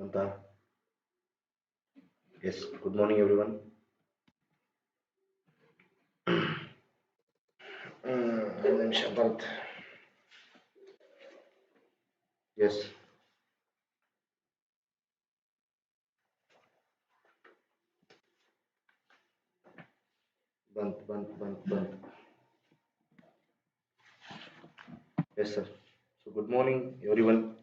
Nanta. Yes, good morning everyone. Uh, my name is Shabant. Yes. Bant, bant, bant, bant. Yes, sir. So, good morning, everyone.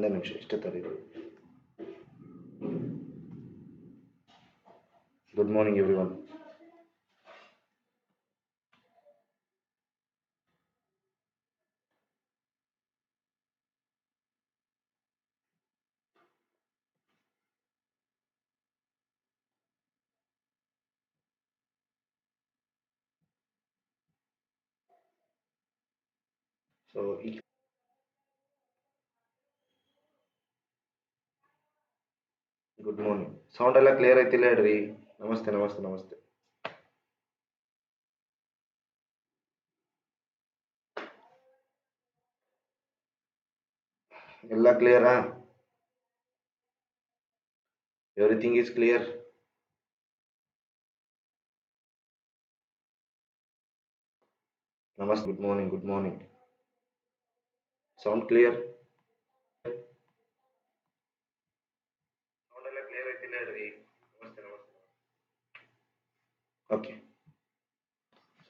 ಒಂದೇ ನಿಮಿಷ ಇಷ್ಟೇ ತರೀರಿ good morning everyone so good morning sound ಎಲ್ಲ clear ಐತಿಲ್ಲ ಹೇಳ್ರಿ ನಮಸ್ತೆ ನಮಸ್ತೆ ನಮಸ್ತೆ ಎಲ್ಲ ಕ್ಲಿಯರಾ ಎವ್ರಿಥಿಂಗ್ ಈಸ್ ಕ್ಲಿಯರ್ ನಮಸ್ತೆ good morning good morning sound clear sound ಎಲ್ಲ ಕ್ಲಿಯರ್ ಐತಿಲ್ಲ ಹೇಳ್ರಿ ನಮಸ್ತೆ ನಮಸ್ತೆ okay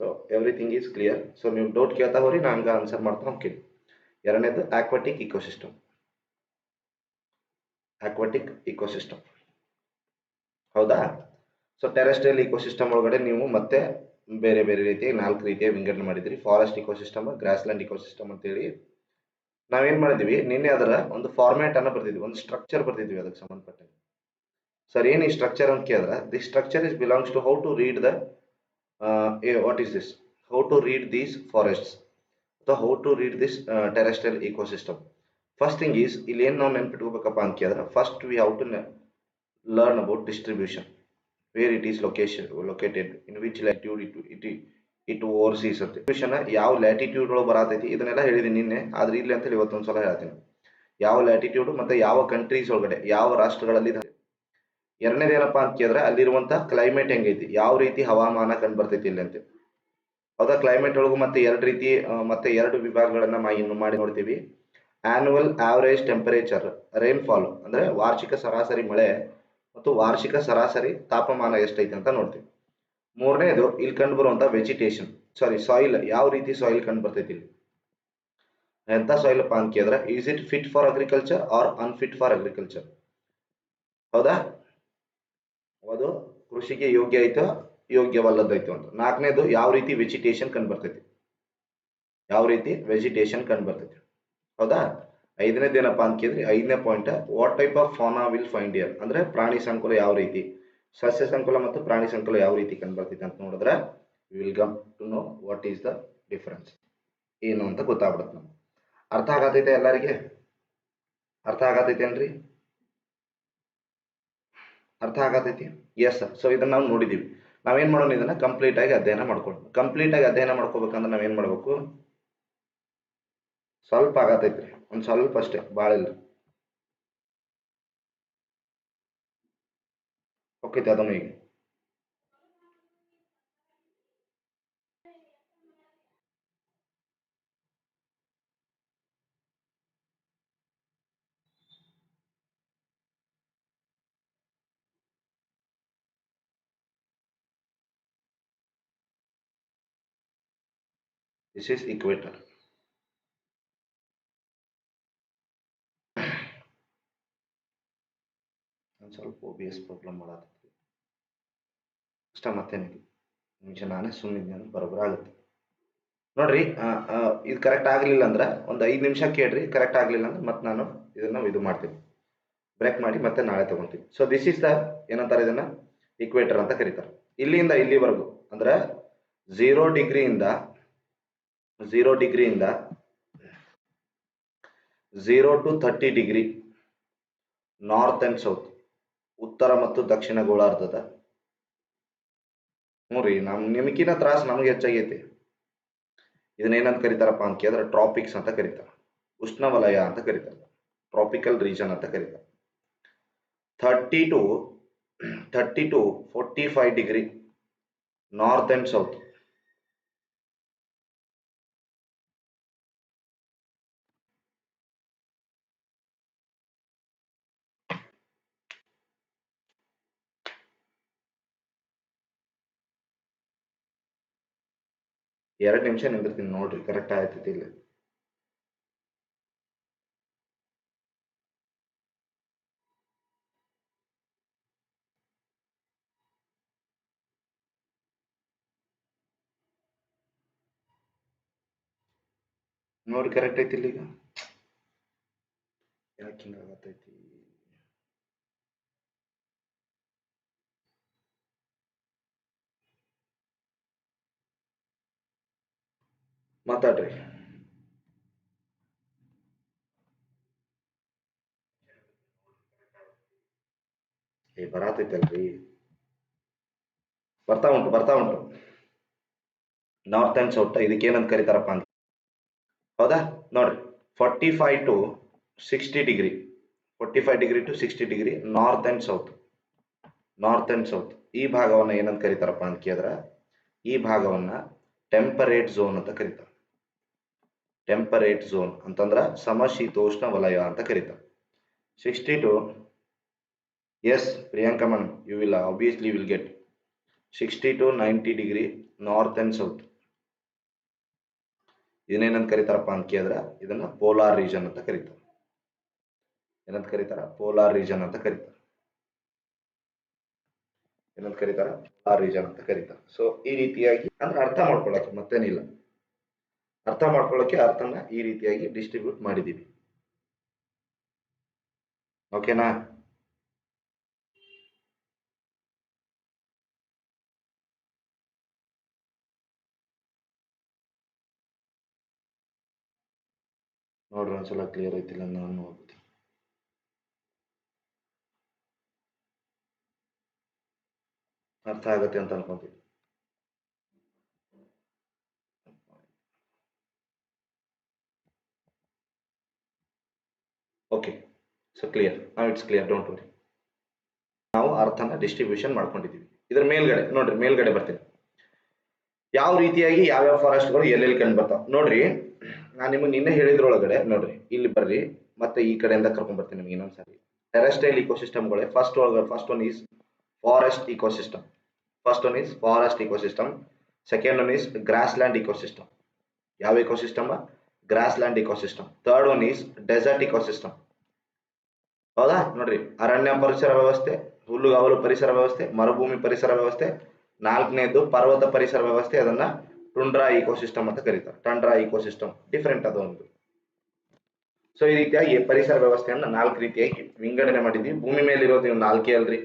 so everything is clear so ನೀವು ಡೌಟ್ ಕೇಳ್ತಾ ಹೋರಿ ನಾನು ಆನ್ಸರ್ ಮಾಡ್ತಾ ಹೋಗ್ತೀನಿ. ಎರಡನೇದು ಆಕ್ವಾಟಿಕ್ ಇಕೋಸಿಸ್ಟಮ್ ಆಕ್ವಾಟಿಕ್ ಇಕೋಸಿಸ್ಟಮ್ ಹೌದಾ? ಸೊ ಟೆರೆಸ್ಟ್ರಿಯಲ್ ಇಕೋಸಿಸ್ಟಮ್ ಒಳಗಡೆ ನೀವು ಮತ್ತೆ ಬೇರೆ ಬೇರೆ ರೀತಿಯ ನಾಲ್ಕು ರೀತಿಯ ವಿಂಗಡಣೆ ಮಾಡಿದ್ರಿ. ಫಾರೆಸ್ಟ್ ಇಕೋಸಿಸ್ಟಮ್ ಗ್ರಾಸ್ಲ್ಯಾಂಡ್ ಇಕೋಸಿಸ್ಟಮ್ ಅಂತೇಳಿ. ನಾವೇನು ಮಾಡಿದ್ವಿ? ನಿನ್ನೆ ಅದರ ಒಂದು ಫಾರ್ಮ್ಯಾಟನ್ನು ಬರ್ತಿದ್ವಿ ಒಂದು ಸ್ಟ್ರಕ್ಚರ್ ಬರ್ತಿದ್ವಿ ಅದಕ್ಕೆ ಸಂಬಂಧಪಟ್ಟಂಗೆ. ಸರ್ ಏನು ಈ ಸ್ಟ್ರಕ್ಚರ್ ಅಂತ ಕೇಳಿದ್ರೆ the structure is belongs to how to read the what is this how to read these forests ಅಥವಾ how to read this terrestrial ecosystem first thing is ಇಲ್ಲಿ ಏನು ನಾವು ನೆನ್ಪಿಟ್ಕೋಬೇಕಪ್ಪ ಅಂತ ಕೇಳಿದ್ರೆ first we how to learn about distribution where it is location located in which latitude it it it overseas ಅಂತ distribution ಯಾವ latitude ಒಳಗೆ ಬರತೈತಿ, ಇದನ್ನೆಲ್ಲ ಹೇಳಿದ್ದೀನಿ ನಿನ್ನೆ, ಆದ್ರೆ ಇಲ್ಲಿ ಅಂತೇಳಿ ಇವತ್ತೊಂದು ಸಲ ಹೇಳ್ತೀನಿ. ಯಾವ ಲ್ಯಾಟಿಟ್ಯೂಡ್ ಮತ್ತೆ ಯಾವ ಕಂಟ್ರೀಸ್ ಒಳಗಡೆ, ಯಾವ ರಾಷ್ಟ್ರಗಳಲ್ಲಿ ಇದೆ ಎರಡನೇದು ಏನಪ್ಪಾ ಅಂತ ಕೇಳಿದ್ರೆ ಅಲ್ಲಿರುವಂತಹ ಕ್ಲೈಮೇಟ್ ಹೆಂಗೈತಿ? ಯಾವ ರೀತಿ ಹವಾಮಾನ ಕಂಡು ಬರ್ತೈತಿ ಇಲ್ಲಿ ಅಂತ. ಹೌದಾ? ಕ್ಲೈಮೇಟ್ ಒಳಗು ಮತ್ತೆ ಎರಡು ರೀತಿ ಮತ್ತೆ ಎರಡು ವಿಭಾಗಗಳನ್ನ ಮಾ, ಇನ್ನು ಮಾಡಿ ನೋಡ್ತೀವಿ. ಆನ್ಯುವಲ್ ಆವರೇಜ್ ಟೆಂಪರೇಚರ್ ರೈನ್ಫಾಲ್ ಅಂದ್ರೆ ವಾರ್ಷಿಕ ಸರಾಸರಿ ಮಳೆ ಮತ್ತು ವಾರ್ಷಿಕ ಸರಾಸರಿ ತಾಪಮಾನ ಎಷ್ಟೈತೆ ಅಂತ ನೋಡ್ತೀವಿ. ಮೂರನೇದು, ಇಲ್ಲಿ ಕಂಡು ಬರುವಂತ ವೆಜಿಟೇಷನ್ ಸಾರಿ ಸಾಯಿಲ್ ಯಾವ ರೀತಿ ಸಾಯಿಲ್ ಕಂಡು ಬರ್ತೈತಿ ಇಲ್ಲಿ? ಎಂತ ಸಾಯಿಲ್ ಅಪ್ಪ ಅಂತ ಕೇಳಿದ್ರೆ is it fit for agriculture or unfit for agriculture ಹೌದಾ? ಅದು ಕೃಷಿಗೆ ಯೋಗ್ಯ ಐತೋ ಯೋಗ್ಯವಲ್ಲದೈತೋ ಅಂತ. ನಾಲ್ಕನೇದು ಯಾವ ರೀತಿ ವೆಜಿಟೇಷನ್ ಕಂಡು ಬರ್ತೈತಿ ಯಾವ ರೀತಿ ವೆಜಿಟೇಷನ್ ಕಂಡು ಬರ್ತೈತಿ ಹೌದಾ? ಐದನೇದು ಏನಪ್ಪಾ ಅಂತ ಕೇಳಿದ್ರೆ, ಐದನೇ point what type of fauna will find here ಅಂದ್ರೆ ಪ್ರಾಣಿ ಸಂಕುಲ ಯಾವ ರೀತಿ? ಸಸ್ಯ ಸಂಕುಲ ಮತ್ತು ಪ್ರಾಣಿ ಸಂಕುಲ ಯಾವ ರೀತಿ ಕಂಡು ಬರ್ತೈತಿ ಅಂತ ನೋಡಿದ್ರೆ will come to know what is the difference ಏನು ಅಂತ ಗೊತ್ತಾಗ್ಬಿಡುತ್ತೆ ನಮ್ಗೆ. ಅರ್ಥ ಆಗತೈತೆ ಎಲ್ಲರಿಗೆ? ಅರ್ಥ ಆಗತೈತೇನ್ರಿ? ಅರ್ಥ ಆಗತೈತಿ? ಎಸ್ ಸರ್ ಸೊ ಇದನ್ನ ನಾವು ನೋಡಿದೀವಿ. ನಾವೇನ್ ಮಾಡೋಣ ಇದನ್ನ? ಕಂಪ್ಲೀಟ್ ಆಗಿ ಅಧ್ಯಯನ ಮಾಡ್ಕೊಳ್ಳೋಣ. ಕಂಪ್ಲೀಟ್ ಆಗಿ ಅಧ್ಯಯನ ಮಾಡ್ಕೋಬೇಕಂದ್ರೆ ನಾವೇನ್ ಮಾಡ್ಬೇಕು? ಸ್ವಲ್ಪ ಆಗತೈತ್ರಿ. ಒಂದ್ ಸ್ವಲ್ಪ ಅಷ್ಟೇ. ಭಾಳ ಇಲ್ಲ. ಓಕೆ ಅದನ್ನು ಈಗ. This is equator. ಒಂದು ಸ್ವಲ್ಪ ಒ ಬಿ ಎಸ್ ಪ್ರಾಬ್ಲಮ್ ಮಾಡತ್ತೈತಿ ಅಷ್ಟ ಮತ್ತೇನಿಲ್ಲ ನಿಮಿಷ ನಾನೇ ಸುಮ್ಮನೆ ಬರೋಬ್ಬರ ಆಗುತ್ತೆ. ನೋಡ್ರಿ ಇದು ಕರೆಕ್ಟ್ ಆಗಲಿಲ್ಲ ಅಂದ್ರೆ ಒಂದು ಐದು ನಿಮಿಷ ಕೇಳ್ರಿ ಕರೆಕ್ಟ್ ಆಗಲಿಲ್ಲ ಅಂದ್ರೆ ಮತ್ತೆ ನಾನು ಇದನ್ನ ಇದು ಮಾಡ್ತೀನಿ. ಬ್ರೇಕ್ ಮಾಡಿ ಮತ್ತೆ ನಾಳೆ ತಗೊಂತೀನಿ ಸೊ ದಿಸ್ ಇಸ್ ದ ಏನಂತಾರೆ ಇದನ್ನ? ಇಕ್ವೇಟರ್ ಅಂತ ಕರೀತಾರೆ. ಇಲ್ಲಿಂದ ಇಲ್ಲಿವರೆಗೂ, ಅಂದ್ರೆ ಝೀರೋ ಡಿಗ್ರಿಯಿಂದ zero ಡಿಗ್ರಿಯಿಂದ zero to thirty degree north and south ಉತ್ತರ ಮತ್ತು ದಕ್ಷಿಣ ಗೋಳಾರ್ಧದ. ನೋಡ್ರಿ, ನಮ್ ನಿಮಗಿನ ತ್ರಾಸ ನಮ್ಗೆ ಹೆಚ್ಚಾಗೈತಿ. ಇದನ್ನ ಏನಂತ ಕರೀತಾರಪ್ಪ ಅಂತ ಕೇಳಿದ್ರೆ ಟ್ರಾಪಿಕ್ಸ್ ಅಂತ ಕರೀತಾರೆ, ಉಷ್ಣವಲಯ ಅಂತ ಕರೀತಾರೆ ಟ್ರಾಪಿಕಲ್ ರೀಜನ್ ಅಂತ ಕರೀತಾರೆ. Thirty to thirty to forty five degree north and south ಎರಡು ನಿಮಿಷ ನಿಂದಿರ್ತೀನಿ ನೋಡ್ರಿ ಕರೆಕ್ಟ್ ಆಯ್ತೈತಿ ಇಲ್ಲ ನೋಡಿ ಕರೆಕ್ಟ್ ಐತಿ ಈಗ ಯಾಕೆ ಹಿಂಗಾಗತ್ತೈತಿ ಮಾತಾಡ್ರಿ. ಏ, ಬರಾತೈತಲ್ರಿ. ಬರ್ತಾ ಉಂಟು ಬರ್ತಾ ಉಂಟು. ನಾರ್ತ್ ಅಂಡ್ ಸೌತ್ ಇದಕ್ಕೆ ಏನಂತ ಕರೀತಾರಪ್ಪ ಅಂತ. ಹೌದಾ? ನೋಡ್ರಿ forty five to sixty degree forty five degree to sixty degree north and south north and south ಈ ಭಾಗವನ್ನ ಏನಂತ ಕರೀತಾರಪ್ಪ ಅಂತ ಕೇಳಿದ್ರೆ, ಈ ಭಾಗವನ್ನ ಟೆಂಪರೇಟ್ ಝೋನ್ ಅಂತ ಕರೀತಾರೆ. ಟೆಂಪರೇಟ್ ಝೋನ್ ಅಂತಂದ್ರ ಸಮಶೀತೋಷ್ಣ ವಲಯ ಅಂತ ಕರೀತಾರೆ. Sixty to yes Priyanka ma'am you will obviously will get sixty to ninety degree north and south ಇದನ್ನೇನಂತ ಕರೀತಾರಪ್ಪ ಅಂತ ಕೇಳಿದ್ರೆ, ಇದನ್ನ ಪೋಲಾರ್ ರೀಜನ್ ಅಂತ ಕರೀತಾರೆ. ಏನಂತ ಕರೀತಾರ? ಪೋಲಾರ್ ರೀಜನ್ ಅಂತ ಕರೀತಾರೆ. ಏನಂತ ಕರೀತಾರ? ಪೋಲಾರ್ ರೀಜನ್ ಅಂತ ಕರೀತಾರೆ. ಸೊ ಈ ರೀತಿಯಾಗಿ ಅಂದ್ರೆ ಅರ್ಥ ಮಾಡ್ಕೊಳಕ್ಕೆ ಮತ್ತೇನಿಲ್ಲ. ಅರ್ಥ ಮಾಡ್ಕೊಳ್ಳೋಕೆ ಅರ್ಥನ ಈ ರೀತಿಯಾಗಿ ಡಿಸ್ಟ್ರಿಬ್ಯೂಟ್ ಮಾಡಿದ್ದೀವಿ. ಓಕೆನಾ ನೋಡ್ರಿ ಒಂದ್ಸಲ ಕ್ಲಿಯರ್ ಐತಿಲ್ಲ ನಾನು ನೋಡ್ತೀನಿ ಅರ್ಥ ಆಗತ್ತೆ ಅಂತ ಅನ್ಕೊಂತೀನಿ. Okay so clear it's clear don't worry ನಾವು ಅರ್ಥನ ಡಿಸ್ಟ್ರಿಬ್ಯೂಷನ್ ಮಾಡ್ಕೊಂಡಿದ್ದೀವಿ. ಇದ್ರ ಮೇಲ್ಗಡೆ, ನೋಡ್ರಿ, ಮೇಲ್ಗಡೆ ಬರ್ತೀನಿ. ಯಾವ ರೀತಿಯಾಗಿ ಯಾವ್ಯಾವ ಫಾರೆಸ್ಟ್ಗಳು ಎಲ್ಲೆಲ್ಲಿ ಕಂಡು ಬರ್ತಾವ? ನೋಡ್ರಿ, ನಾನು ನಿಮಗೆ ನಿನ್ನೆ ಹೇಳಿದ್ರೊಳಗಡೆ, ನೋಡ್ರಿ, ಇಲ್ಲಿ ಬರ್ರಿ, ಮತ್ತೆ ಈ ಕಡೆಯಿಂದ ಕರ್ಕೊಂಡ್ ಬರ್ತೀನಿ ನಿಮ್ಗೆ ಇನ್ನೊಂದ್ಸರಿ ಟೆರೆಸ್ಟ್ರೈಲ್ ಇಕೋಸಿಸ್ಟಮ್ಗಳೇ ಫಸ್ಟ್ ಒಳಗೆ first one is forest ecosystem first one is forest ecosystem second one is grassland ecosystem ಯಾವ ecosystem grassland ecosystem third one is desert ecosystem ಹೌದಾ? ನೋಡ್ರಿ, ಅರಣ್ಯ ಪರಿಸರ ವ್ಯವಸ್ಥೆ, ಹುಲ್ಲುಗಾವಲು ಪರಿಸರ ವ್ಯವಸ್ಥೆ, ಮರುಭೂಮಿ ಪರಿಸರ ವ್ಯವಸ್ಥೆ, ನಾಲ್ಕನೇದು ಪರ್ವತ ಪರಿಸರ ವ್ಯವಸ್ಥೆ, ಅದನ್ನ ಟುಂಡ್ರಾ ಇಕೋಸಿಸ್ಟಮ್ ಅಂತ ಕರೀತಾರೆ. ಟಂಡ್ರಾ ಇಕೋಸಿಸ್ಟಮ್ ಡಿಫ್ರೆಂಟ್ ಅದು ಒಂದು. ಸೊ ಈ ರೀತಿಯಾಗಿ ಪರಿಸರ ವ್ಯವಸ್ಥೆಯನ್ನ ನಾಲ್ಕು ರೀತಿಯಾಗಿ ವಿಂಗಡಣೆ ಮಾಡಿದ್ವಿ. ಭೂಮಿ ಮೇಲೆ ಇರೋದು ನೀವು ನಾಲ್ಕೇ ಅಲ್ರಿ.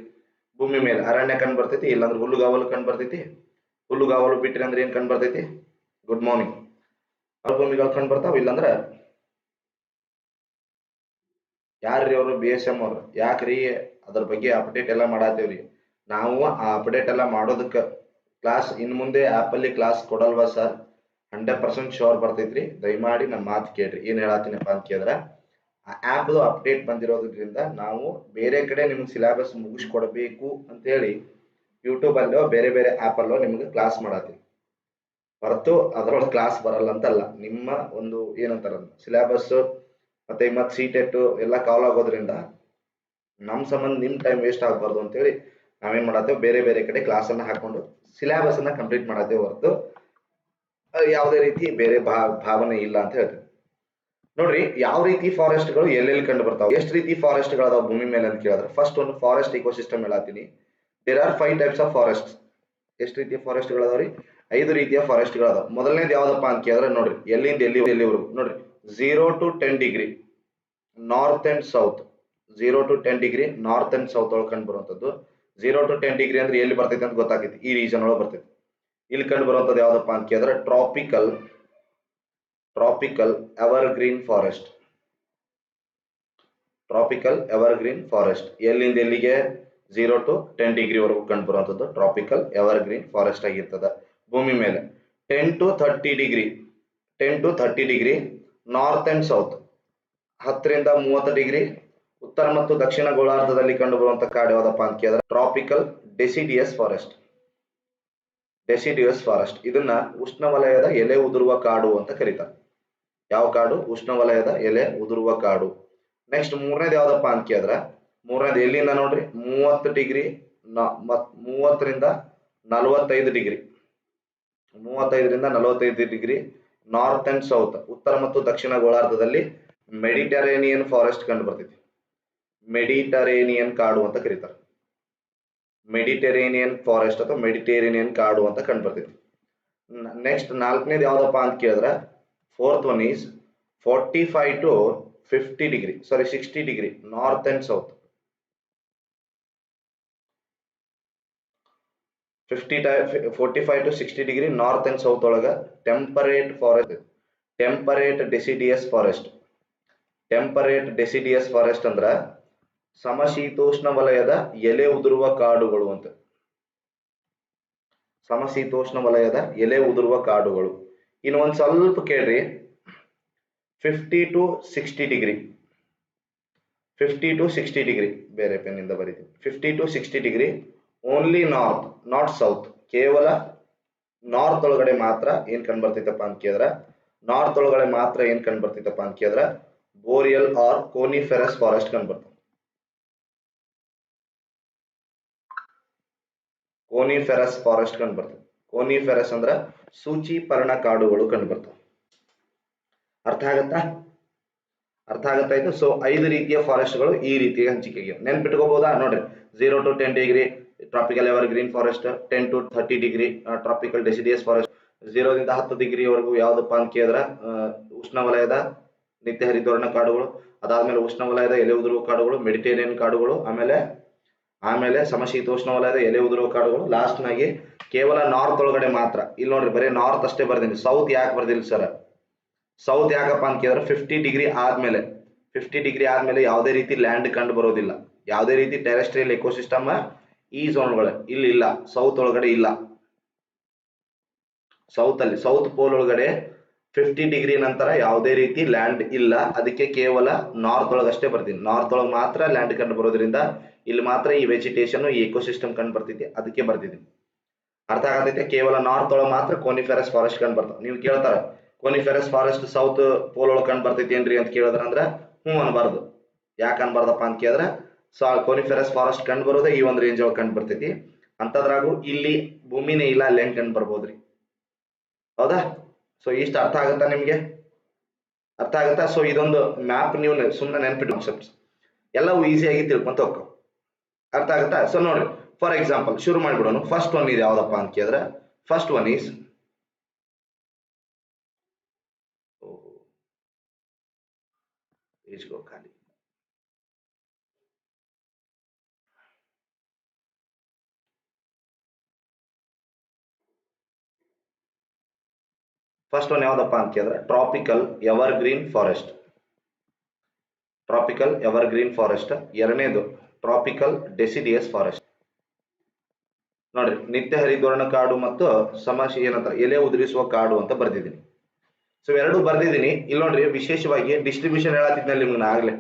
ಭೂಮಿ ಮೇಲೆ ಅರಣ್ಯ ಕಂಡು ಬರ್ತೈತಿ, ಇಲ್ಲಾಂದ್ರೆ ಹುಲ್ಲುಗಾವಲು ಕಂಡು ಬರ್ತೈತಿ. ಹುಲ್ಲುಗಾವಲು ಬಿಟ್ರಿ ಅಂದ್ರೆ ಏನ್ ಕಂಡು ಬರ್ತೈತಿ? ಗುಡ್ ಮಾರ್ನಿಂಗ್ ಮರುಭೂಮಿಗಳು ಕಂಡು ಬರ್ತಾವ ಇಲ್ಲಾಂದ್ರ ಯಾರ್ರಿ ಅವರು ಬಿ ಎಸ್ ಎಂ ಅವ್ರು? ಯಾಕ್ರಿ ಅದ್ರ ಬಗ್ಗೆ ಅಪ್ಡೇಟ್ ಎಲ್ಲ ಮಾಡಾತೇವ್ರಿ ನಾವು ಆ ಅಪ್ಡೇಟ್ ಎಲ್ಲ ಮಾಡೋದಕ್ಕೆ ಕ್ಲಾಸ್ ಇನ್ ಮುಂದೆ ಆಪ್ ಅಲ್ಲಿ ಕ್ಲಾಸ್ ಕೊಡಲ್ವಾ ಸರ್ ಹಂಡ್ರೆಡ್ ಪರ್ಸೆಂಟ್ ಶೋರ್ ಬರ್ತೈತ್ರಿ. ದಯಮಾಡಿ ನಮ್ಮ ಮಾತು ಕೇಳ್ರಿ. ಏನ್ ಹೇಳತ್ತೀನಪ್ಪ ಅಂತ ಕೇಳಿದ್ರ, ಆ ಆ್ಯಪ್ದು ಅಪ್ಡೇಟ್ ಬಂದಿರೋದ್ರಿಂದ ನಾವು ಬೇರೆ ಕಡೆ ನಿಮ್ಗೆ ಸಿಲೆಬಸ್ ಮುಗಿಸ್ಕೊಡ್ಬೇಕು ಅಂತ ಹೇಳಿ ಯೂಟ್ಯೂಬ್ ಅಲ್ಲೋ ಬೇರೆ ಬೇರೆ ಆಪ್ ಅಲ್ಲೋ ನಿಮ್ಗೆ ಕ್ಲಾಸ್ ಮಾಡತ್ತೀವಿ. ಹೊರತು ಅದರೊಳಗೆ ಕ್ಲಾಸ್ ಬರಲ್ಲ ಅಂತಲ್ಲ. ನಿಮ್ಮ ಒಂದು ಏನಂತಾರ ಸಿಲೆಬಸ್ ಮತ್ತೆ ಮತ್ ಸೀಟ್ ಎಟ್ಟು ಎಲ್ಲ ಕಾಲ್ ಆಗೋದ್ರಿಂದ ನಮ್ಮ ಸಂಬಂಧ ನಿಮ್ ಟೈಮ್ ವೇಸ್ಟ್ ಆಗ್ಬಾರ್ದು ಅಂತೇಳಿ ನಾವೇನ್ ಮಾಡತ್ತೇವೆ? ಬೇರೆ ಬೇರೆ ಕಡೆ ಕ್ಲಾಸ್ ಅನ್ನ ಹಾಕೊಂಡು ಸಿಲೆಬಸ್ ಅನ್ನ ಕಂಪ್ಲೀಟ್ ಮಾಡತ್ತೇವೆ ಹೊರತು. ಯಾವುದೇ ರೀತಿ ಬೇರೆ ಭಾವನೆ ಇಲ್ಲ ಅಂತ ಹೇಳ್ತೇವೆ ನೋಡ್ರಿ, ಯಾವ ರೀತಿ ಫಾರೆಸ್ಟ್ಗಳು ಎಲ್ಲೆಲ್ಲಿ ಕಂಡು ಬರ್ತಾವ? ಎಷ್ಟು ರೀತಿ ಫಾರೆಸ್ಟ್ಗಳು ಅದಾವ ಭೂಮಿ ಮೇಲೆ ಅಂತ ಕೇಳಿದ್ರೆ ಫಸ್ಟ್ ಒಂದು forest ecosystem ಹೇಳತ್ತೀನಿ there are five types of forest ಎಷ್ಟು ರೀತಿಯ ಫಾರೆಸ್ಟ್ಗಳು ಅದಾವ್ರಿ ಐದು ರೀತಿಯ ಫಾರೆಸ್ಟ್ಗಳು ಅದಾವ ಮೊದಲನೇದು ಯಾವ್ದಪ್ಪ ಅಂತ ಕೇಳಿದ್ರೆ ನೋಡ್ರಿ, ಎಲ್ಲಿಂದ ಎಲ್ಲಿ ಎಲ್ಲಿವರೆಗೂ. ನೋಡ್ರಿ zero to ten degree north and south zero to ten degree north and south ಒಳಗೆ ಕಂಡು ಬರುವಂಥದ್ದು. ಝೀರೋ ಟು ಟೆನ್ ಡಿಗ್ರಿ ಅಂದ್ರೆ ಎಲ್ಲಿ ಬರ್ತೈತೆ ಅಂತ ಗೊತ್ತಾಗೈತಿ. ಈ ರೀಜನ್ ಒಳಗೆ ಬರ್ತೈತಿ. ಇಲ್ಲಿ ಕಂಡು ಬರುವಂಥದ್ದು ಯಾವ್ದಪ್ಪ ಅಂತ ಕೇಳಿದ್ರೆ tropical tropical evergreen forest tropical evergreen forest ಎಲ್ಲಿಂದ ಎಲ್ಲಿಗೆ? ಝೀರೋ ಟು ಟೆನ್ ಡಿಗ್ರಿ ವರೆಗೂ ಕಂಡು ಬರುವಂಥದ್ದು ಟ್ರಾಪಿಕಲ್ ಎವರ್ ಗ್ರೀನ್ ಫಾರೆಸ್ಟ್ ಆಗಿರ್ತದ. ಭೂಮಿ ಮೇಲೆ. Ten to thirty degree ten to thirty degree north and south ಹತ್ತರಿಂದ ಮೂವತ್ತು ಡಿಗ್ರಿ ಉತ್ತರ ಮತ್ತು ದಕ್ಷಿಣ ಗೋಳಾರ್ಧದಲ್ಲಿ ಕಂಡು ಬರುವಂತ ಕಾಡು ಯಾವ್ದಪ್ಪ ಅಂತ ಕೇಳಿದ್ರೆ tropical deciduous forest deciduous forest ಇದನ್ನ ಉಷ್ಣವಲಯದ ಎಲೆ ಉದುರುವ ಕಾಡು ಅಂತ ಕರೀತಾರೆ. ಯಾವ ಕಾಡು? ಉಷ್ಣವಲಯದ ಎಲೆ ಉದುರುವ ಕಾಡು. ನೆಕ್ಸ್ಟ್ ಮೂರನೇದು ಯಾವ್ದಪ್ಪ ಅಂತ ಕೇಳಿದ್ರೆ ಮೂರನೇದು ಎಲ್ಲಿಂದ ನೋಡ್ರಿ? ಮೂವತ್ತು ಡಿಗ್ರಿ ಮೂವತ್ತರಿಂದ ನಲವತ್ತೈದು ಡಿಗ್ರಿ ಮೂವತ್ತೈದರಿಂದ ನಲವತ್ತೈದು ಡಿಗ್ರಿ ನಾರ್ತ್ ಅಂಡ್ ಸೌತ್ ಉತ್ತರ ಮತ್ತು ದಕ್ಷಿಣ ಗೋಳಾರ್ಧದಲ್ಲಿ ಮೆಡಿಟರೇನಿಯನ್ ಫಾರೆಸ್ಟ್ ಕಂಡು ಬರ್ತೈತಿ ಮೆಡಿಟರೇನಿಯನ್ ಕಾಡು ಅಂತ ಕರೀತಾರೆ. ಮೆಡಿಟರೇನಿಯನ್ ಫಾರೆಸ್ಟ್ ಅಥವಾ ಮೆಡಿಟೇರೇನಿಯನ್ ಕಾಡು ಅಂತ ಕಂಡು ಬರ್ತೈತಿ ನೆಕ್ಸ್ಟ್ ನಾಲ್ಕನೇದು ಯಾವ್ದಪ್ಪ ಅಂತ ಕೇಳಿದ್ರೆ fourth one is forty five to fifty degree sorry sixty degree north and south fifty tie forty five to sixty degree north and south ಒಳಗೆ temperate forest temperate deciduous forest temperate deciduous forest ಅಂದ್ರೆ ಸಮಶೀತೋಷ್ಣ ವಲಯದ ಎಲೆ ಉದುರುವ ಕಾಡುಗಳು ಅಂತ. ಸಮಶೀತೋಷ್ಣ ವಲಯದ ಎಲೆ ಉದುರುವ ಕಾಡುಗಳು. ಇನ್ನು ಒಂದು ಸ್ವಲ್ಪ ಕೇಳ್ರಿ. Fifty to sixty degree fifty to sixty degree ಬೇರೆ ಪೆನ್ ಇಂದ ಬರೀತೀವಿ fifty to sixty degree only north not south ಕೇವಲ ನಾರ್ತ್ ಒಳಗಡೆ ಮಾತ್ರ ಏನ್ ಕಂಡು ಬರ್ತೈತಪ್ಪ ಅಂತ ಕೇಳಿದ್ರ ನಾರ್ತ್ ಒಳಗಡೆ ಮಾತ್ರ ಏನ್ ಕಂಡು ಬರ್ತೈತಪ್ಪ ಅಂತ ಕೇಳಿದ್ರ ಬೋರಿಯಲ್ ಆರ್ ಕೋನಿಫೆರಸ್ ಫಾರೆಸ್ಟ್ ಕಂಡು ಬರ್ತದೆ ಕೋನಿಫೆರಸ್ ಫಾರೆಸ್ಟ್ ಕಂಡು ಬರ್ತದೆ ಕೋನಿಫೆರಸ್ ಅಂದ್ರ ಸೂಚಿ ಪರ್ಣ ಕಾಡುಗಳು ಕಂಡು ಬರ್ತವೆ ಅರ್ಥ ಆಗತ್ತಾ? ಅರ್ಥ ಆಗತ್ತಾ ಇದು ಸೊ ಐದು ರೀತಿಯ ಫಾರೆಸ್ಟ್ಗಳು ಈ ರೀತಿಯ ಹಂಚಿಕೆಗೆ ನೆನ್ಪಿಟ್ಕೋಬಹುದಾ ನೋಡ್ರಿ zero to ten degree tropical evergreen forest ten to thirty degree tropical deciduous forest ಝೀರೋದಿಂದ ಹತ್ತು ಡಿಗ್ರಿವರೆಗೂ ಯಾವುದಪ್ಪ ಅಂತ ಕೇಳಿದ್ರೆ ಉಷ್ಣವಲಯದ ನಿತ್ಯ ಹರಿದ್ವರ್ಣ ಕಾಡುಗಳು. ಅದಾದ್ಮೇಲೆ ಉಷ್ಣವಲಯದ ಎಲೆ ಉದುರುವ ಕಾಡುಗಳು, ಮೆಡಿಟೇರಿಯನ್ ಕಾಡುಗಳು, ಆಮೇಲೆ ಆಮೇಲೆ ಸಮಶೀತೋಷ್ಣವಲಯದ ಎಲೆ ಉದುರುವ ಕಾಡುಗಳು. ಲಾಸ್ಟ್ ನಾಗಿ ಕೇವಲ ನಾರ್ತ್ ಒಳಗಡೆ ಮಾತ್ರ. ಇಲ್ಲಿ ನೋಡ್ರಿ, ಬರೀ ನಾರ್ತ್ ಅಷ್ಟೇ ಬರ್ದಿಲ್ಲ ಸೌತ್ ಯಾಕೆ ಬರ್ದಿಲ್ಲ ಸರ್ ಸೌತ್ ಯಾಕಪ್ಪ ಅಂತ ಕೇಳಿದ್ರೆ ಫಿಫ್ಟಿ ಡಿಗ್ರಿ ಆದ್ಮೇಲೆ ಫಿಫ್ಟಿ ಡಿಗ್ರಿ ಆದ್ಮೇಲೆ ಯಾವುದೇ ರೀತಿ ಲ್ಯಾಂಡ್ ಕಂಡು ಬರೋದಿಲ್ಲ. ಯಾವುದೇ ರೀತಿ ಟೆರೆಸ್ಟ್ರಿಯಲ್ ಎಕೋಸಿಸ್ಟಮ್ ಈ ಝೋನ್ ಒಳಗಡೆ ಇಲ್ಲಿ ಇಲ್ಲ ಸೌತ್ ಒಳಗಡೆ ಇಲ್ಲ. ಸೌತ್ ಅಲ್ಲಿ ಸೌತ್ ಪೋಲ್ ಒಳಗಡೆ ಫಿಫ್ಟಿ ಡಿಗ್ರಿ ನಂತರ ಯಾವುದೇ ರೀತಿ ಲ್ಯಾಂಡ್ ಇಲ್ಲ. ಅದಕ್ಕೆ ಕೇವಲ ನಾರ್ತ್ ಒಳಗೆ ಅಷ್ಟೇ ಬರ್ತೀನಿ. ನಾರ್ತ್ ಒಳಗೆ ಮಾತ್ರ ಲ್ಯಾಂಡ್ ಕಂಡು ಬರೋದ್ರಿಂದ ಇಲ್ಲಿ ಮಾತ್ರ ಈ ವೆಜಿಟೇಷನ್ ಈ ಎಕೋಸಿಸ್ಟಮ್ ಕಂಡು ಬರ್ತೈತಿ ಅದಕ್ಕೆ ಬರ್ತಿದ್ದೀನಿ. ಅರ್ಥ ಆಗತೈತೆ? ಕೇವಲ ನಾರ್ತ್ ಒಳಗೆ ಮಾತ್ರ ಕೋನಿಫೆರಸ್ ಫಾರೆಸ್ಟ್ ಕಂಡು ಬರ್ತಾವೆ. ನೀವು ಕೇಳ್ತಾರ ಕೋನಿಫೆರಸ್ ಫಾರೆಸ್ಟ್ ಸೌತ್ ಪೋಲ್ ಒಳಗೆ ಕಂಡು ಬರ್ತೈತಿ ಏನ್ರಿ ಅಂತ ಕೇಳಿದ್ರ ಅಂದ್ರೆ, ಹ್ಞೂ ಅನ್ಬಾರ್ದು. ಯಾಕೆ ಅನ್ಬಾರ್ದಪ್ಪ ಅಂತ ಕೇಳಿದ್ರೆ ಸೊ ಕೋನಿಫೆರಸ್ ಫಾರೆಸ್ಟ್ ಕಂಡು ಬರೋದೇ ಈ ಒಂದು ರೇಂಜ್ ಒಳಗೆ ಕಂಡು ಬರ್ತೈತಿ. ಅಂತದ್ರಾಗು ಇಲ್ಲಿ ಭೂಮಿನೇ ಇಲ್ಲ, ಅಲ್ಲಿ ಹೆಂಗ್ ಕಂಡು ಬರ್ಬೋದ್ರಿ? ಹೌದಾ? ಸೊ ಇಷ್ಟು ಅರ್ಥ ಆಗುತ್ತಾ ನಿಮ್ಗೆ? ಅರ್ಥ ಆಗುತ್ತಾ? ಸೊ ಇದೊಂದು ಮ್ಯಾಪ್ ನೀವು ಸುಮ್ಮನೆ ನೆನ್ಪಿಟ್ಟು ಕಾನ್ಸೆಪ್ಟ್ಸ್ ಎಲ್ಲವೂ ಈಸಿಯಾಗಿ ತಿಳ್ಕೊಂತ ಹೋಗ್ಕೊ. ಅರ್ಥ ಆಗುತ್ತಾ? ಸೊ ನೋಡಿ ಫಾರ್ ಎಕ್ಸಾಂಪಲ್ ಶುರು ಮಾಡಿಬಿಡೋಣ. ಫಸ್ಟ್ ಒನ್ ಇದು ಯಾವ್ದಪ್ಪ ಅಂತ ಕೇಳಿದ್ರೆ first one is go first one ಯಾವ್ದಪ್ಪ ಅಂತ ಕೇಳಿದ್ರೆ tropical evergreen forest tropical evergreen forest ಎರಡನೇದು ಟ್ರಾಪಿಕಲ್ ಡೆಸಿಡಿಯಸ್ ಫಾರೆಸ್ಟ್ ನೋಡ್ರಿ, ನಿತ್ಯ ಹರಿದ್ವರ್ಣ ಕಾಡು ಮತ್ತು ಸಮಾಶಿ ಏನಂತಾರೆ, ಎಲೆ ಉದುರಿಸುವ ಕಾಡು ಅಂತ ಬರ್ದಿದ್ದೀನಿ. ಸೊ ಎರಡು ಬರ್ದಿದ್ದೀನಿ. ಇಲ್ಲಿ ನೋಡ್ರಿ, ವಿಶೇಷವಾಗಿ ಡಿಸ್ಟ್ರಿಬ್ಯೂಷನ್ ಹೇಳತ್ತಿದ್ನಲ್ಲ ನಿಮ್ಗೆ ಆಗ್ಲೇ.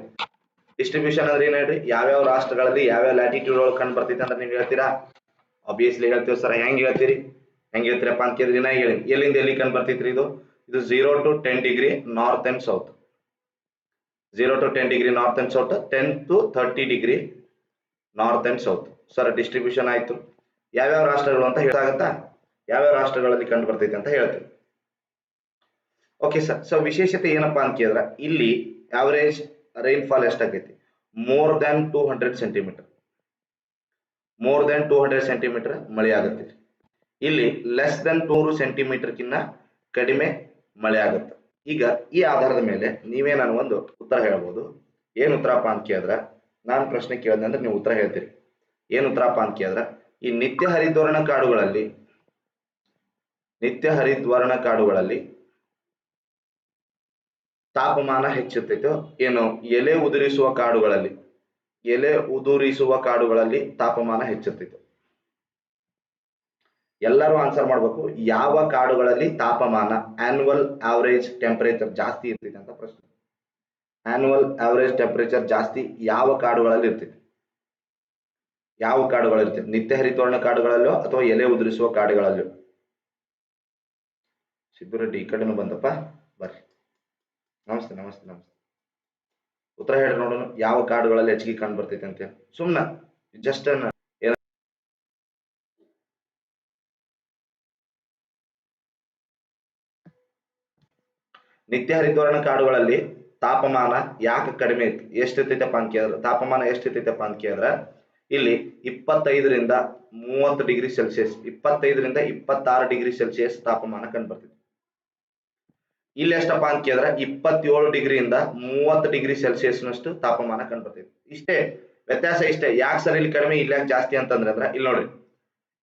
ಡಿಸ್ಟ್ರಿಬ್ಯೂಷನ್ ಅಂದ್ರೆ ಏನ್ ಹೇಳ್ರಿ, ಯಾವ್ಯಾವ ರಾಷ್ಟ್ರಗಳಲ್ಲಿ ಯಾವ್ಯಾವ ಲ್ಯಾಟಿಟ್ಯೂಡ್ ಒಳಗೆ ಕಂಡು ಬರ್ತೈತೆ ಅಂತ ನೀವು ಹೇಳ್ತೀರಾ? ಆಬ್ವಿಯಸ್ಲಿ ಹೇಳ್ತೀವಿ ಸರ್, ಹೆಂಗ್ ಹೇಳ್ತೀರಿ? ಹೆಂಗ್ ಹೇಳ್ತೀರಪ್ಪ ಅಂತ ಕೇಳಿದ್ರೆ ನಾ ಹೇಳಿ. ಎಲ್ಲಿಂದ ಎಲ್ಲಿ ಕಂಡು ಬರ್ತೈತ್ರಿ ಇದು? ಇದು zero to ten degree north and south zero to ten degree north and south ten to thirty degree north and south sir distribution ಆಯ್ತು. ಯಾವ್ಯಾವ ರಾಷ್ಟ್ರಗಳು ಅಂತ ಹೇಳಾಗತ್ತಾ ಯಾವ್ಯಾವ ರಾಷ್ಟ್ರಗಳಲ್ಲಿ ಕಂಡು ಬರ್ತೈತೆ ಅಂತ ಹೇಳ್ತೀವಿ. ಓಕೆ ಸರ್ ಸೊ ವಿಶೇಷತೆ ಏನಪ್ಪಾ ಅಂತ ಕೇಳಿದ್ರೆ, ಇಲ್ಲಿ average rainfall ಎಷ್ಟಾಗೈತಿ? More than two hundred centimetre more than two hundred centimetre ಮಳೆ ಆಗುತ್ತೆ ಇಲ್ಲಿ ಲೆಸ್ ದನ್ ನೂರು ಸೆಂಟಿಮೀಟರ್ ಕಿನ್ನ ಕಡಿಮೆ ಮಳೆ ಆಗುತ್ತೆ. ಈಗ ಈ ಆಧಾರದ ಮೇಲೆ ನೀವೇ ನಾನು ಒಂದು ಉತ್ತರ ಹೇಳಬಹುದು ಏನ್ ಉತ್ತರಪ್ಪ ಅಂತ ಕೇಳಿದ್ರೆ? ನಾನು ಪ್ರಶ್ನೆ ಕೇಳಿದೆ ಅಂದ್ರೆ ನೀವು ಉತ್ತರ ಹೇಳ್ತೀರಿ. ಏನು ಉತ್ತರಪ್ಪ ಅಂತ ಕೇಳಿದ್ರೆ? ಈ ನಿತ್ಯ ಹರಿದ್ವರ್ಣ ಕಾಡುಗಳಲ್ಲಿ, ನಿತ್ಯ ಹರಿದ್ವರ್ಣ ಕಾಡುಗಳಲ್ಲಿ ತಾಪಮಾನ ಹೆಚ್ಚುತ್ತಿತ್ತು ಏನು ಎಲೆ ಉದುರಿಸುವ ಕಾಡುಗಳಲ್ಲಿ, ಎಲೆ ಉದುರಿಸುವ ಕಾಡುಗಳಲ್ಲಿ ತಾಪಮಾನ ಹೆಚ್ಚುತ್ತೈತೆ. ಎಲ್ಲರೂ ಆನ್ಸರ್ ಮಾಡಬೇಕು. ಯಾವ ಕಾಡುಗಳಲ್ಲಿ ತಾಪಮಾನ ಆನ್ಯುವಲ್ ಆವರೇಜ್ ಟೆಂಪರೇಚರ್ ಜಾಸ್ತಿ ಇರ್ತೈತೆ ಅಂತ ಪ್ರಶ್ನೆ. ಆನ್ಯುವಲ್ ಆವರೇಜ್ ಟೆಂಪರೇಚರ್ ಜಾಸ್ತಿ ಯಾವ ಕಾಡುಗಳಲ್ಲಿ ಇರ್ತೈತೆ? ಯಾವ ಕಾಡುಗಳು ಇರ್ತೈತೆ? ನಿತ್ಯ ಹರಿತೋರಣ ಕಾಡುಗಳಲ್ಲೋ ಅಥವಾ ಎಲೆ ಉದುರಿಸುವ ಕಾಡುಗಳಲ್ಲೋ? ಸಿದ್ದುರೆಡ್ಡಿ ಈ ಕಡೆನೂ ಬಂದಪ್ಪ. ಬರ್ರಿ. ನಮಸ್ತೆ ನಮಸ್ತೆ ನಮಸ್ತೆ. ಉತ್ತರ ಹೇಳಿ ನೋಡೋಣ, ಯಾವ ಕಾಡುಗಳಲ್ಲಿ ಹೆಚ್ಚಿಗೆ ಕಂಡು ಬರ್ತೈತೆ ಅಂತ. ಸುಮ್ಮನೆ ಜಸ್ಟ್ ನಿತ್ಯ ಹರಿದ್ವರ್ಣ ಕಾಡುಗಳಲ್ಲಿ ತಾಪಮಾನ ಯಾಕೆ ಕಡಿಮೆ ಇತ್ತು ಎಷ್ಟಿರ್ತೈತಪ್ಪ ಅಂತ ಕೇಳಿದ್ರೆ ತಾಪಮಾನ ಎಷ್ಟಿರ್ತೈತಪ್ಪ ಅಂತ ಕೇಳಿದ್ರೆ ಇಲ್ಲಿ ಇಪ್ಪತ್ತೈದರಿಂದ ಮೂವತ್ತು ಡಿಗ್ರಿ ಸೆಲ್ಸಿಯಸ್, ಇಪ್ಪತ್ತೈದರಿಂದ ಇಪ್ಪತ್ತಾರು ಡಿಗ್ರಿ ಸೆಲ್ಸಿಯಸ್ ತಾಪಮಾನ ಕಂಡು ಬರ್ತೈತಿ ಇಲ್ಲಿ ಎಷ್ಟಪ್ಪ ಅಂತ ಕೇಳಿದ್ರೆ ಇಪ್ಪತ್ತೇಳು ಡಿಗ್ರಿಯಿಂದ ಮೂವತ್ತು ಡಿಗ್ರಿ ಸೆಲ್ಸಿಯಸ್ನಷ್ಟು ತಾಪಮಾನ ಕಂಡು ಬರ್ತೈತಿ ಇಷ್ಟೇ, ವ್ಯತ್ಯಾಸ ಇಷ್ಟೇ, ಯಾಕೆ ಸರ್ ಇಲ್ಲಿ ಕಡಿಮೆ, ಇಲ್ಲಿ ಯಾಕೆ ಜಾಸ್ತಿ ಅಂತಂದ್ರೆ ಅಂದ್ರೆ, ಇಲ್ಲಿ ನೋಡ್ರಿ.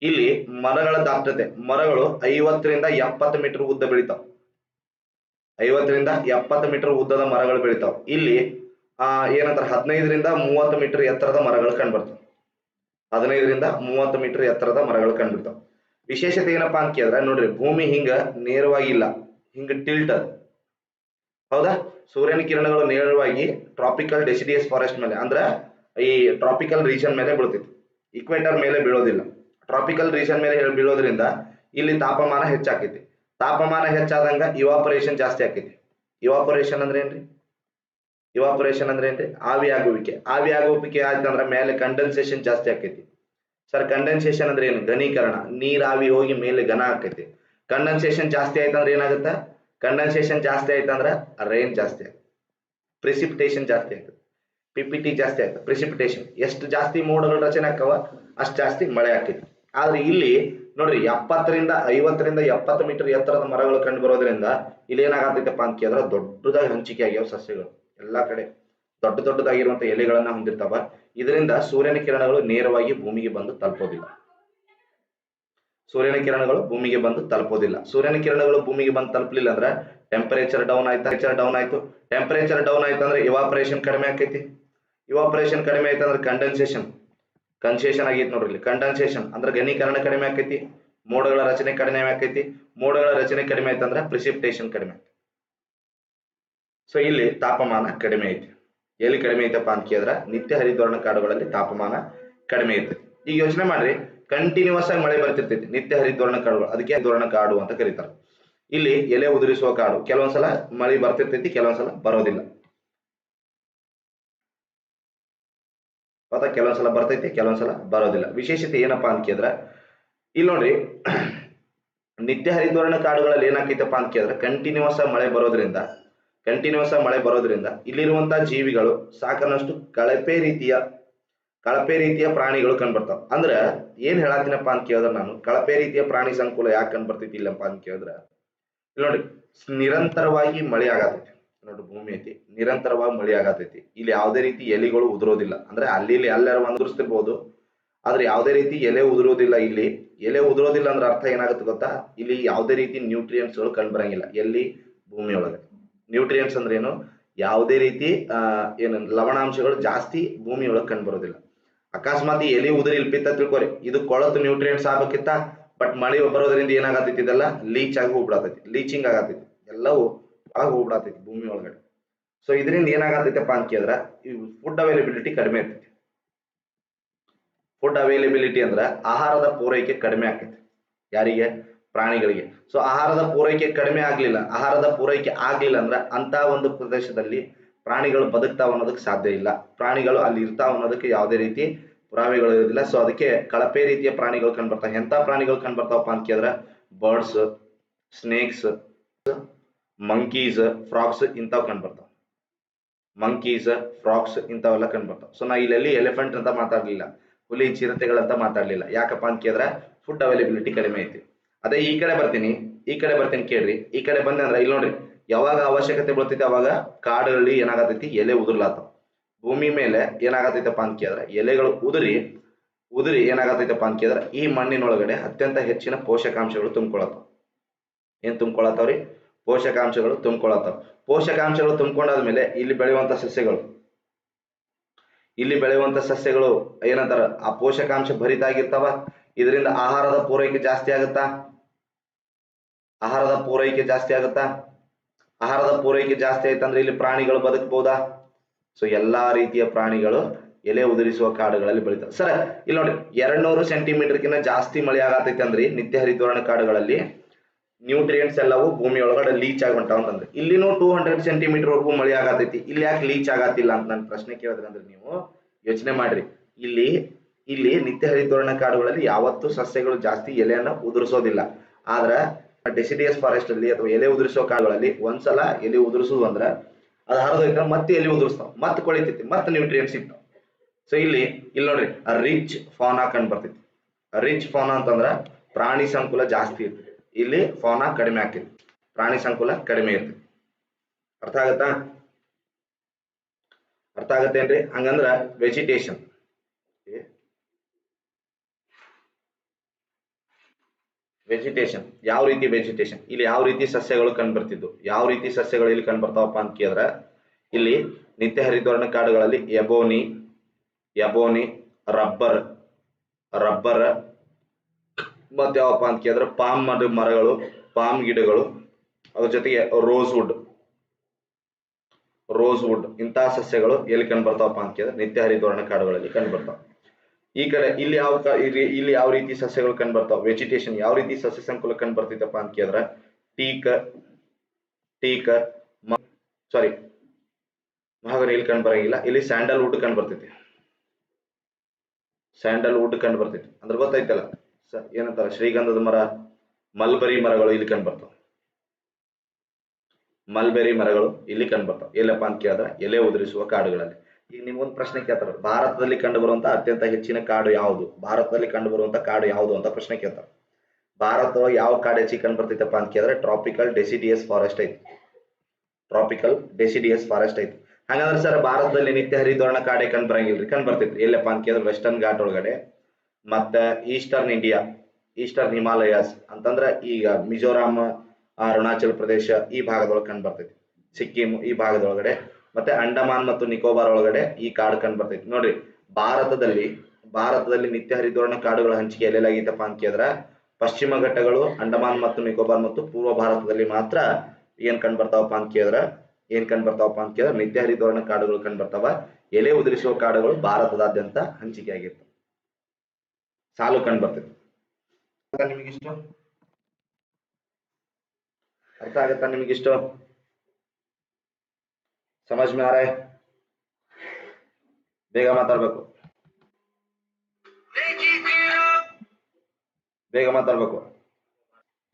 ಇಲ್ಲಿ ಮರಗಳ ದಾಪ್ತತೆ ಮರಗಳು ಐವತ್ತರಿಂದ ಎಪ್ಪತ್ತು ಮೀಟರ್ ಉದ್ದ ಬೆಳಿತಾವ. ಐವತ್ತರಿಂದ ಎಪ್ಪತ್ತು ಮೀಟರ್ ಉದ್ದದ ಮರಗಳು ಬೆಳಿತಾವ. ಇಲ್ಲಿ, ಆ, ಏನಂತಾರೆ, ಹದಿನೈದರಿಂದ ಮೂವತ್ತು ಮೀಟರ್ ಎತ್ತರದ ಮರಗಳು ಕಂಡುಬರ್ತವೆ. ಹದಿನೈದರಿಂದ ಮೂವತ್ತು ಮೀಟರ್ ಎತ್ತರದ ಮರಗಳು ಕಂಡುಬಿಡ್ತಾವ. ವಿಶೇಷತೆ ಏನಪ್ಪಾ ಅಂತ ಕೇಳಿದ್ರೆ, ನೋಡ್ರಿ, ಭೂಮಿ ಹಿಂಗ ನೇರವಾಗಿ ಇಲ್ಲ. ಹಿಂಗ ಟಿಲ್ಟ್. ಹೌದಾ? ಸೂರ್ಯನ ಕಿರಣಗಳು ನೇರವಾಗಿ ಟ್ರಾಪಿಕಲ್ ಡೆಸಿಡಿಯಸ್ ಫಾರೆಸ್ಟ್ ಮೇಲೆ, ಅಂದ್ರೆ ಈ ಟ್ರಾಪಿಕಲ್ ರೀಜನ್ ಮೇಲೆ ಬೀಳ್ತೈತಿ. ಇಕ್ವೇಟರ್ ಮೇಲೆ ಬೀಳೋದಿಲ್ಲ. ಟ್ರಾಪಿಕಲ್ ರೀಜನ್ ಮೇಲೆ ಬೀಳೋದ್ರಿಂದ ಇಲ್ಲಿ ತಾಪಮಾನ ಹೆಚ್ಚಾಕೈತಿ. ತಾಪಮಾನ ಹೆಚ್ಚಾದಂಗ ಇವಾಪರೇಷನ್ ಜಾಸ್ತಿ ಆಕೈತಿ. ಇವಾಪರೇಷನ್ ಅಂದ್ರೆ ಏನ್ರಿ? ಇವಾಪರೇಷನ್ ಅಂದ್ರೆ ಏನ್ರಿ? ಆವಿ ಆಗುವಿಕೆ. ಆವಿ ಆಗುವಿಕೆ ಆಯ್ತಂದ್ರ ಮೇಲೆ ಕಂಡೆನ್ಸೇಷನ್ ಜಾಸ್ತಿ ಆಕೈತಿ. ಸರ್ ಕಂಡೆನ್ಸೇಷನ್ ಅಂದ್ರೆ ಏನು? ಘನೀಕರಣ. ನೀರ್ ಆವಿ ಹೋಗಿ ಮೇಲೆ ಘನ ಆಕೈತಿ. ಕಂಡೆನ್ಸೇಷನ್ ಜಾಸ್ತಿ ಆಯ್ತಂದ್ರೆ ಏನಾಗುತ್ತ? ಕಂಡೆನ್ಸೇಷನ್ ಜಾಸ್ತಿ ಆಯ್ತಂದ್ರ ರೈನ್ ಜಾಸ್ತಿ ಆಗುತ್ತೆ ಪ್ರಿಸಿಪಿಟೇಷನ್ ಜಾಸ್ತಿ ಆಗ್ತದೆ ಪಿಪಿಟಿ ಜಾಸ್ತಿ ಆಯ್ತು ಪ್ರಿಸಿಪಿಟೇಷನ್ ಎಷ್ಟು ಜಾಸ್ತಿ ಮೋಡಗಳ ರಚನೆ ಆಕ್ಕವ? ಅಷ್ಟು ಜಾಸ್ತಿ ಮಳೆ ಆಕೈತಿ. ಆದ್ರೆ ಇಲ್ಲಿ ನೋಡ್ರಿ, ಎಪ್ಪತ್ತರಿಂದ ಐವತ್ತರಿಂದ ಎಪ್ಪತ್ತು ಮೀಟರ್ ಎತ್ತರದ ಮರಗಳು ಕಂಡು ಬರೋದ್ರಿಂದ ಇಲ್ಲಿ ಏನಾಗತ್ತೈತಪ್ಪ ಅಂತ ಕೇಳಿದ್ರೆ ದೊಡ್ಡದಾಗಿ ಹಂಚಿಕೆ ಆಗ್ಯಾವ ಸಸ್ಯಗಳು ಎಲ್ಲಾ ಕಡೆ. ದೊಡ್ಡ ದೊಡ್ಡದಾಗಿರುವಂತ ಎಲೆಗಳನ್ನ ಹೊಂದಿರ್ತಾವ. ಇದರಿಂದ ಸೂರ್ಯನ ಕಿರಣಗಳು ನೇರವಾಗಿ ಭೂಮಿಗೆ ಬಂದು ತಲುಪೋದಿಲ್ಲ. ಸೂರ್ಯನ ಕಿರಣಗಳು ಭೂಮಿಗೆ ಬಂದು ತಲುಪೋದಿಲ್ಲ. ಸೂರ್ಯನ ಕಿರಣಗಳು ಭೂಮಿಗೆ ಬಂದು ತಲುಪಲಿಲ್ಲ ಅಂದ್ರೆ ಟೆಂಪರೇಚರ್ ಡೌನ್ ಆಯ್ತು ಡೌನ್ ಆಯ್ತು. ಟೆಂಪರೇಚರ್ ಡೌನ್ ಆಯ್ತು ಅಂದ್ರೆ ಇವಾಪರೇಷನ್ ಕಡಿಮೆ ಆಕೈತಿ. ಇವಾಪರೇಷನ್ ಕಡಿಮೆ ಆಯ್ತು ಅಂದ್ರೆ ಕಂಡೆನ್ಸೇಷನ್ ಕನ್ಸೇಷನ್ ಆಗೈತಿ ನೋಡ್ರಿ ಇಲ್ಲಿ. ಕಂಡನ್ಸೇಷನ್ ಅಂದ್ರೆ ಘನೀಕರಣ ಕಡಿಮೆ ಆಕೈತಿ, ಮೋಡಗಳ ರಚನೆ ಕಡಿಮೆ ಆಕೈತಿ, ಮೋಡಗಳ ರಚನೆ ಕಡಿಮೆ ಅಂದ್ರೆ ಪ್ರಿಸಿಪಿಟೇಷನ್ ಕಡಿಮೆ ಸೊ ಇಲ್ಲಿ ತಾಪಮಾನ ಕಡಿಮೆ ಐತಿ. ಎಲ್ಲಿ ಕಡಿಮೆ ಐತಪ್ಪ ಅಂತ ಕೇಳಿದ್ರ ನಿತ್ಯ ಹರಿದ್ವರ್ಣ ಕಾಡುಗಳಲ್ಲಿ ತಾಪಮಾನ ಕಡಿಮೆ ಐತಿ. ಈಗ ಯೋಚನೆ ಮಾಡ್ರಿ ಕಂಟಿನ್ಯೂಸ್ ಆಗಿ ಮಳೆ ಬರ್ತಿರ್ತೈತಿ, ನಿತ್ಯ ಹರಿದ್ವರ್ಣ ಕಾಡುಗಳು, ಅದಕ್ಕೆ ಧೋರಣ ಕಾಡು ಅಂತ ಕರೀತಾರೆ. ಇಲ್ಲಿ ಎಲೆ ಉದುರಿಸುವ ಕಾಡು, ಕೆಲವೊಂದ್ಸಲ ಮಳೆ ಬರ್ತಿರ್ತೈತಿ, ಕೆಲವೊಂದ್ಸಲ ಬರೋದಿಲ್ಲ. ಹೌದಾ ಕೆಲವೊಂದ್ಸಲ ಬರ್ತೈತಿ, ಕೆಲವೊಂದ್ಸಲ ಬರೋದಿಲ್ಲ. ವಿಶೇಷತೆ ಏನಪ್ಪಾ ಅಂತ ಕೇಳಿದ್ರೆ, ಇಲ್ಲಿ ನೋಡ್ರಿ, ನಿತ್ಯ ಹರಿದ್ವರ್ಣ ಕಾಡುಗಳಲ್ಲಿ ಏನಾಕೈತಪ್ಪ ಅಂತ ಕೇಳಿದ್ರೆ ಕಂಟಿನ್ಯೂಸ್ ಮಳೆ ಬರೋದ್ರಿಂದ ಕಂಟಿನ್ಯೂಸ್ ಮಳೆ ಬರೋದ್ರಿಂದ ಇಲ್ಲಿರುವಂತಹ ಜೀವಿಗಳು ಸಾಕಷ್ಟು ಕಳಪೆ ರೀತಿಯ ಕಳಪೆ ರೀತಿಯ ಪ್ರಾಣಿಗಳು ಕಂಡ್ಬರ್ತಾವ. ಅಂದ್ರೆ ಏನ್ ಹೇಳಾತೀನಪ್ಪ ಅಂತ ಕೇಳಿದ್ರೆ ನಾನು, ಕಳಪೆ ರೀತಿಯ ಪ್ರಾಣಿ ಸಂಕುಲ ಯಾಕೆ ಕಂಡ್ಬರ್ತೈತಿ ಇಲ್ಲಪ್ಪ ಅಂತ ಕೇಳಿದ್ರೆ, ಇಲ್ಲಿ ನೋಡ್ರಿ, ನಿರಂತರವಾಗಿ ಮಳೆ ಆಗತೈತಿ. ನೋಡ್ರಿ ಭೂಮಿ ಐತಿ. ನಿರಂತರವಾಗಿ ಮಳೆ ಆಗತೈತಿ. ಇಲ್ಲಿ ಯಾವುದೇ ರೀತಿ ಎಲೆಗಳು ಉದುರೋದಿಲ್ಲ. ಅಂದ್ರೆ ಅಲ್ಲಿ ಇಲ್ಲಿ ಎಲ್ಲಾರ ಉದುರಿಸ್ತಿರ್ಬೋದು. ಆದ್ರೆ ಯಾವುದೇ ರೀತಿ ಎಲೆ ಉದುರೋದಿಲ್ಲ ಇಲ್ಲಿ. ಎಲೆ ಉದುರೋದಿಲ್ಲ ಅಂದ್ರೆ ಅರ್ಥ ಏನಾಗುತ್ತೆ ಗೊತ್ತಾ? ಇಲ್ಲಿ ಯಾವುದೇ ರೀತಿ ನ್ಯೂಟ್ರಿಯೆಂಟ್ಸ್ಗಳು ಕಂಡು ಬರಂಗಿಲ್ಲ. ಎಲ್ಲಿ? ಭೂಮಿಯೊಳಗೆ. ನ್ಯೂಟ್ರಿಯೆಂಟ್ಸ್ ಅಂದ್ರೆ ಏನು? ಯಾವುದೇ ರೀತಿ ಏನು ಲವಣಾಂಶಗಳು ಜಾಸ್ತಿ ಭೂಮಿಯೊಳಗೆ ಕಂಡು ಬರೋದಿಲ್ಲ. ಅಕಸ್ಮಾತ್ ಎಲೆ ಉದುರಿ ಇಲ್ಪಿತ್ತ ತಿಳ್ಕೊರಿ. ಇದು ಕೊಳತು ನ್ಯೂಟ್ರಿಯೆಂಟ್ಸ್ ಆಗಬೇಕಿತ್ತ. ಬಟ್ ಮಳೆ ಬರೋದ್ರಿಂದ ಏನಾಗತೈತಿ ಇದೆಲ್ಲ? ಲೀಚ್ ಆಗಿ ಹೋಗ್ಬಿಡತೈತಿ. ಲೀಚಿಂಗ್ ಆಗತೈತಿ. ಎಲ್ಲವೂ ಒಳಗೆ ಹೋಗ್ಬಿಡತೈತಿ ಭೂಮಿ ಒಳಗಡೆ. ಸೊ ಇದರಿಂದ ಏನಾಗತೈತಪ್ಪ ಅಂತ ಕೇಳಿದ್ರೆ, ಈ ಫುಡ್ ಅವೈಲಬಿಲಿಟಿ ಕಡಿಮೆ ಆಗ್ತೈತಿ. ಫುಡ್ ಅವೈಲಬಿಲಿಟಿ ಅಂದ್ರೆ ಆಹಾರದ ಪೂರೈಕೆ ಕಡಿಮೆ ಆಗ್ತೈತಿ ಯಾರಿಗೆ? ಪ್ರಾಣಿಗಳಿಗೆ. ಸೊ ಆಹಾರದ ಪೂರೈಕೆ ಕಡಿಮೆ ಆಗ್ಲಿಲ್ಲ, ಆಹಾರದ ಪೂರೈಕೆ ಆಗ್ಲಿಲ್ಲ ಅಂದ್ರೆ ಅಂತ ಒಂದು ಪ್ರದೇಶದಲ್ಲಿ ಪ್ರಾಣಿಗಳು ಬದುಕ್ತಾವ ಅನ್ನೋದಕ್ಕೆ ಸಾಧ್ಯ ಇಲ್ಲ. ಪ್ರಾಣಿಗಳು ಅಲ್ಲಿ ಇರ್ತಾವ ಅನ್ನೋದಕ್ಕೆ ಯಾವುದೇ ರೀತಿ ಪುರಾವೆಗಳು ಇರೋದಿಲ್ಲ. ಸೊ ಅದಕ್ಕೆ ಕಳಪೆ ರೀತಿಯ ಪ್ರಾಣಿಗಳು ಕಂಡ್ಬರ್ತಾವ ಎಂತ ಪ್ರಾಣಿಗಳು ಕಂಡ್ಬರ್ತಾವಪ್ಪ ಅಂತ ಕೇಳಿದ್ರೆ? ಬರ್ಡ್ಸ್ ಸ್ನೇಕ್ಸ್ ಮಂಕೀಸ್ ಫ್ರಾಕ್ಸ್ ಇಂಥವು ಕಂಡ್ಬರ್ತಾವ. ಮಂಕೀಸ್ ಫ್ರಾಕ್ಸ್ ಇಂಥವೆಲ್ಲ ಕಂಡ್ಬರ್ತಾವ. ಸೊ ನಾ ಇಲ್ಲಿ ಎಲಿಫೆಂಟ್ ಅಂತ ಮಾತಾಡಲಿಲ್ಲ. ಹುಲಿ ಚಿರತೆಗಳಂತ ಮಾತಾಡ್ಲಿಲ್ಲ. ಯಾಕಪ್ಪ ಅಂತ ಕೇಳಿದ್ರೆ ಫುಡ್ ಅವೈಲೇಬಿಲಿಟಿ ಕಡಿಮೆ ಐತಿ. ಅದೇ ಈ ಕಡೆ ಬರ್ತೀನಿ, ಈ ಕಡೆ ಬರ್ತೀನಿ ಕೇಳ್ರಿ. ಈ ಕಡೆ ಬಂದೆ ಅಂದ್ರೆ ಇಲ್ಲಿ ನೋಡ್ರಿ, ಯಾವಾಗ ಅವಶ್ಯಕತೆ ಬೀಳ್ತೈತಿ ಅವಾಗ ಕಾಡುಗಳಲ್ಲಿ ಏನಾಗತೈತಿ? ಎಲೆ ಉದುರ್ಲಾತಾವ. ಭೂಮಿ ಮೇಲೆ ಏನಾಗತೈತಪ್ಪ ಅಂತ ಕೇಳಿದ್ರೆ, ಎಲೆಗಳು ಉದುರಿ ಉದುರಿ ಏನಾಗತೈತಪ್ಪ ಅಂತ ಕೇಳಿದ್ರೆ ಈ ಮಣ್ಣಿನೊಳಗಡೆ ಅತ್ಯಂತ ಹೆಚ್ಚಿನ ಪೋಷಕಾಂಶಗಳು ತುಂಬಿಕೊಳತ್ತಾವ ಏನ್ ತುಂಬಿಕೊಳತ್ತಾವ್ರಿ ಪೋಷಕಾಂಶಗಳು ತುಂಬಿಕೊಳ್ಳುತ್ತವೆ ಪೋಷಕಾಂಶಗಳು ತುಂಬಿಕೊಂಡಾದ್ಮೇಲೆ ಇಲ್ಲಿ ಬೆಳೆಯುವಂಥ ಸಸ್ಯಗಳು. ಇಲ್ಲಿ ಬೆಳೆಯುವಂಥ ಸಸ್ಯಗಳು ಏನಂತಾರೆ, ಆ ಪೋಷಕಾಂಶ ಭರಿತ ಆಗಿರ್ತಾವ ಇದರಿಂದ ಆಹಾರದ ಪೂರೈಕೆ ಜಾಸ್ತಿ ಆಗುತ್ತಾ? ಆಹಾರದ ಪೂರೈಕೆ ಜಾಸ್ತಿ ಆಗುತ್ತಾ? ಆಹಾರದ ಪೂರೈಕೆ ಜಾಸ್ತಿ ಆಯ್ತಂದ್ರೆ ಇಲ್ಲಿ ಪ್ರಾಣಿಗಳು ಬದುಕಬಹುದಾ ಸೊ ಎಲ್ಲಾ ರೀತಿಯ ಪ್ರಾಣಿಗಳು ಎಲೆ ಉದುರಿಸುವ ಕಾಡುಗಳಲ್ಲಿ ಬೆಳೀತಾವೆ. ಸರ್, ಇಲ್ಲಿ ನೋಡಿ, ಎರಡ್ನೂರು ಸೆಂಟಿಮೀಟರ್ಗಿಂತ ಜಾಸ್ತಿ ಮಳೆ ಆಗತೈತೆ ಅಂದ್ರಿ ನಿತ್ಯ ಹರಿದ್ವರ್ಣ ಕಾಡುಗಳಲ್ಲಿ. ನ್ಯೂಟ್ರಿಯೆಂಟ್ಸ್ ಎಲ್ಲವೂ ಭೂಮಿ ಒಳಗಡೆ ಲೀಚ್ ಆಗಿ ಹೊಂಟಾವ ಅಂತಂದ್ರೆ ಇಲ್ಲಿನೂ ಟೂ ಹಂಡ್ರೆಡ್ ಸೆಂಟಿಮೀಟರ್ ವರೆಗೂ ಮಳೆ ಆಗತೈತಿ. ಇಲ್ಲಿ ಯಾಕೆ ಲೀಚ್ ಆಗತ್ತಿಲ್ಲ ಅಂತ ನನ್ನ ಪ್ರಶ್ನೆ ಕೇಳಿದ್ರಂದ್ರೆ ನೀವು ಯೋಚನೆ ಮಾಡ್ರಿ. ಇಲ್ಲಿ ಇಲ್ಲಿ ನಿತ್ಯ ಹರಿತೋರಣ ಕಾಡುಗಳಲ್ಲಿ ಯಾವತ್ತೂ ಸಸ್ಯಗಳು ಜಾಸ್ತಿ ಎಲೆಯನ್ನ ಉದುರಿಸೋದಿಲ್ಲ. ಆದ್ರೆ ಡೆಸಿಡಿಯಸ್ ಫಾರೆಸ್ಟ್ ಅಲ್ಲಿ ಅಥವಾ ಎಲೆ ಉದುರಿಸೋ ಕಾಡುಗಳಲ್ಲಿ ಒಂದ್ಸಲ ಎಲೆ ಉದುರಿಸೋದು ಅಂದ್ರೆ ಅದು ಹರಿದೋಯ್ತ ಮತ್ತೆ ಎಲೆ ಉದುರಿಸ್ತಾವ, ಮತ್ತೆ ಕೊಳಿತೈತಿ, ಮತ್ತೆ ನ್ಯೂಟ್ರಿಯೆಂಟ್ಸ್ ಸಿಗ್ತಾವ. ಸೊ ಇಲ್ಲಿ ಇಲ್ಲಿ ನೋಡ್ರಿ ರಿಚ್ ಫಾನಾ ಕಂಡು ಬರ್ತೈತಿ. ರಿಚ್ ಫಾನಾ ಅಂತಂದ್ರ ಪ್ರಾಣಿ ಸಂಕುಲ ಜಾಸ್ತಿ ಇರ್ತೈತಿ. ಇಲ್ಲಿ ಫೋನ ಕಡಿಮೆ ಆಗ್ತೈತಿ ಪ್ರಾಣಿ ಸಂಕುಲ ಕಡಿಮೆ ಇರ್ತೈತಿ ಅರ್ಥ ಆಗತ್ತಾ? ಅರ್ಥ ಆಗತ್ತೇನ್ರಿ? ಹಂಗಂದ್ರ ವೆಜಿಟೇಷನ್ ವೆಜಿಟೇಷನ್ ಯಾವ ರೀತಿ ವೆಜಿಟೇಷನ್ ಇಲ್ಲಿ ಯಾವ ರೀತಿ ಸಸ್ಯಗಳು ಕಂಡು ಯಾವ ರೀತಿ ಸಸ್ಯಗಳು ಇಲ್ಲಿ ಕಂಡು ಬರ್ತಾವಪ್ಪ ಅಂತ ಕೇಳಿದ್ರೆ, ಇಲ್ಲಿ ನಿತ್ಯ ಹರಿದ್ವರ್ಣ ಕಾಡುಗಳಲ್ಲಿ ಎಬೋನಿ ಎಬೋನಿ, ರಬ್ಬರ್. ರಬ್ಬರ್ ಮತ್ತೆ ಯಾವಪ್ಪ ಅಂತ ಕೇಳಿದ್ರೆ ಪಾಮ್ ಮರ ಮರಗಳು ಪಾಮ್ ಗಿಡಗಳು, ಅದ್ರ ಜೊತೆಗೆ ರೋಸ್ ವುಡ್ ರೋಸ್ ವುಡ್ ಇಂತಹ ಸಸ್ಯಗಳು ಎಲ್ಲಿ ಕಂಡು ಬರ್ತಾವಪ್ಪ ಅಂತ ಕೇಳಿದ್ರೆ ನಿತ್ಯ ಹರಿದ್ವರ್ಣ ಕಾಡುಗಳಲ್ಲಿ ಕಂಡು ಬರ್ತಾವ. ಈ ಕಡೆ ಇಲ್ಲಿ ಯಾವ ಇಲ್ಲಿ ಯಾವ ರೀತಿ ಸಸ್ಯಗಳು ಕಂಡು ಬರ್ತಾವ? ವೆಜಿಟೇಷನ್ ಯಾವ ರೀತಿ ಸಸ್ಯ ಸಂಕುಲ ಕಂಡು ಬರ್ತೈತಪ್ಪ ಅಂತ ಕೇಳಿದ್ರೆ ಟೀಕ ಟೀಕ ಸಾರಿ ಮಹಾಗನಿ ಇಲ್ಲಿ ಕಂಡು ಬರಂಗಿಲ್ಲ. ಇಲ್ಲಿ ಸ್ಯಾಂಡಲ್ ವುಡ್ ಕಂಡು ಬರ್ತೈತಿ ಸ್ಯಾಂಡಲ್ ವುಡ್ ಕಂಡು ಬರ್ತೈತಿ ಅಂದ್ರೆ ಗೊತ್ತೈತಲ್ಲ ಸ- ಏನಂತಾರ ಶ್ರೀಗಂಧದ ಮರ, ಮಲ್ಬರಿ ಮರಗಳು ಇಲ್ಲಿ ಕಂಡು ಬರ್ತಾವ. ಮಲ್ಬೆರಿ ಮರಗಳು ಇಲ್ಲಿ ಕಂಡು ಬರ್ತಾವ. ಎಲ್ಲಪ್ಪ ಅಂತ ಕೇಳಿದ್ರೆ, ಎಲೆ ಉದುರಿಸುವ ಕಾಡುಗಳಲ್ಲಿ. ಈಗ ನಿಮ್ಗೊಂದು ಪ್ರಶ್ನೆ ಕೇಳ್ತಾರೆ, ಭಾರತದಲ್ಲಿ ಕಂಡು ಬರುವಂತ ಅತ್ಯಂತ ಹೆಚ್ಚಿನ ಕಾಡು ಯಾವುದು? ಭಾರತದಲ್ಲಿ ಕಂಡು ಬರುವಂತ ಕಾಡು ಯಾವುದು ಅಂತ ಪ್ರಶ್ನೆ ಕೇಳ್ತಾರೆ. ಭಾರತದೊಳಗೆ ಯಾವ ಕಾಡು ಹೆಚ್ಚಿಗೆ ಕಂಡು ಬರ್ತೈತಪ್ಪ ಅಂತ ಕೇಳಿದ್ರೆ ಟ್ರಾಪಿಕಲ್ ಡೆಸಿಡಿಯಸ್ ಫಾರೆಸ್ಟ್ ಐತಿ. ಟ್ರಾಪಿಕಲ್ ಡೆಸಿಡಿಯಸ್ ಫಾರೆಸ್ಟ್ ಐತಿ. ಹಾಗಾದ್ರೆ ಸರ್, ಭಾರತದಲ್ಲಿ ನಿತ್ಯ ಹರಿದೋರಣ ಕಾಡೆ ಕಂಡು ಬರಂಗಿಲ್ರಿ, ಕಂಡು ಬರ್ತೈತಿ ಎಲ್ಲಪ್ಪ ಅಂತ ಕೇಳಿದ್ರೆ ವೆಸ್ಟರ್ನ್ ಘಾಟ್ ಒಳಗಡೆ ಮತ್ತೆ ಈಸ್ಟರ್ನ್ ಇಂಡಿಯಾ ಈಸ್ಟರ್ನ್ ಹಿಮಾಲಯಾಸ್ ಅಂತಂದ್ರೆ ಈಗ ಮಿಜೋರಾಂ ಅರುಣಾಚಲ್ ಪ್ರದೇಶ ಈ ಭಾಗದೊಳಗೆ ಕಂಡು ಬರ್ತೈತಿ. ಸಿಕ್ಕಿಂ ಈ ಭಾಗದೊಳಗಡೆ, ಮತ್ತೆ ಅಂಡಮಾನ್ ಮತ್ತು ನಿಕೋಬಾರ್ ಒಳಗಡೆ ಈ ಕಾಡು ಕಂಡು ಬರ್ತೈತಿ. ನೋಡ್ರಿ, ಭಾರತದಲ್ಲಿ ಭಾರತದಲ್ಲಿ ನಿತ್ಯ ಹರಿದ್ವರ್ಣ ಕಾಡುಗಳ ಹಂಚಿಕೆ ಎಲ್ಲೆಲ್ಲಾಗೈತಪ್ಪ ಅಂತ ಕೇಳಿದ್ರೆ, ಪಶ್ಚಿಮ ಘಟ್ಟಗಳು ಅಂಡಮಾನ್ ಮತ್ತು ನಿಕೋಬಾರ್ ಮತ್ತು ಪೂರ್ವ ಭಾರತದಲ್ಲಿ ಮಾತ್ರ ಏನ್ ಕಂಡು ಬರ್ತಾವಪ್ಪ ಅಂತ ಕೇಳಿದ್ರೆ, ಏನ್ ಕಂಡು ಬರ್ತಾವಪ್ಪ ಅಂತ ಕೇಳಿದ್ರೆ ನಿತ್ಯ ಹರಿದ್ವರ್ಣ ಕಾಡುಗಳು ಕಂಡು ಬರ್ತಾವ. ಎಲೆ ಉದುರಿಸುವ ಕಾಡುಗಳು ಭಾರತದಾದ್ಯಂತ ಹಂಚಿಕೆ ಆಗಿರ್ತವೆ ಸಾಲು ಕಂಡು ಬರ್ತೈತಿ ನಿಮಗಿಷ್ಟು ಅರ್ಥ ಆಗತ್ತಾ ನಿಮಗಿಷ್ಟು ಸಮಜ್ ಮೇ ಆ ರहा है ಬೇಗ ಮಾತಾಡ್ಬೇಕು. ಬೇಗ ಮಾತಾಡ್ಬೇಕು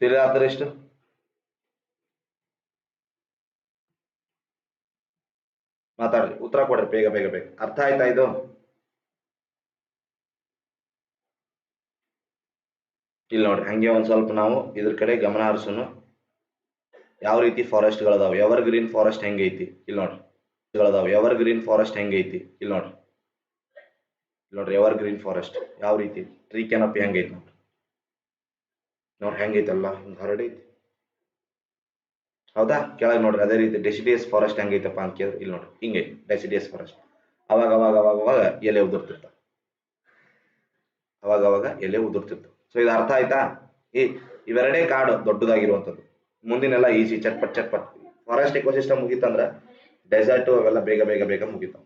ತಿಳಿದಾದ್ರೆ ಎಷ್ಟು ಮಾತಾಡ್ರಿ ಉತ್ತರ ಕೊಡ್ರಿ, ಬೇಗ ಬೇಗ ಬೇಗ. ಅರ್ಥ ಆಯ್ತಾ ಇದು? ಇಲ್ಲಿ ನೋಡ್ರಿ ಹಂಗೆ ಒಂದ್ ಸ್ವಲ್ಪ ನಾವು ಇದ್ರ ಕಡೆ ಗಮನ ಹರಿಸೋಣ. ಯಾವ ರೀತಿ ಫಾರೆಸ್ಟ್ ಗಳದಾವ? ಎವರ್ ಗ್ರೀನ್ ಫಾರೆಸ್ಟ್ ಹೆಂಗೈತಿ ಇಲ್ಲಿ ನೋಡ್ರಿ. ಗಳದಾವ ಎವರ್ ಗ್ರೀನ್ ಫಾರೆಸ್ಟ್ ಹೆಂಗೈತಿ ಇಲ್ಲಿ ನೋಡ್ರಿ. ನೋಡ್ರಿ ಎವರ್ ಗ್ರೀನ್ ಫಾರೆಸ್ಟ್ ಯಾವ ರೀತಿ? ಟ್ರೀ ಕೆನಪಿ ಹೆಂಗೈತಿ ನೋಡ್ರಿ? ನೋಡ್ರಿ ಹೆಂಗೈತಲ್ಲ ಹಿಂಗ್ ಹರಡೈತಿ ಹೌದಾ? ಕೆಳಗೆ ನೋಡ್ರಿ, ಅದೇ ರೀತಿ ಡೆಸಿಡಿಯಸ್ ಫಾರೆಸ್ಟ್ ಹೆಂಗೈತಪ್ಪ ಅಂತ ಕೇಳಿದ್ರೆ, ಇಲ್ಲಿ ನೋಡ್ರಿ ಹಿಂಗೈತಿ ಡೆಸಿಡಿಯಸ್ ಫಾರೆಸ್ಟ್ ಅವಾಗ ಅವಾಗ ಅವಾಗ ಅವಾಗ ಎಲೆ ಉದುರ್ತಿರ್ತಾವ. ಅವಾಗ ಅವಾಗ ಎಲೆ ಉದುರ್ತಿರ್ತಾವ. ಸೊ ಇದು ಅರ್ಥ ಆಯ್ತಾ? ಈ ಇವೆರಡೇ ಕಾಡು ದೊಡ್ಡದಾಗಿರುವಂಥದ್ದು. ಮುಂದಿನೆಲ್ಲ ಈಸಿ, ಚಟ್ಪಟ್ ಚಟ್ಪಟ್. ಫಾರೆಸ್ಟ್ ಎಕೋಸಿಸ್ಟಮ್ ಮುಗೀತಂದ್ರೆ ಡೆಸರ್ಟ್ ಅವೆಲ್ಲ ಬೇಗ ಬೇಗ ಬೇಗ ಮುಗಿತಾವ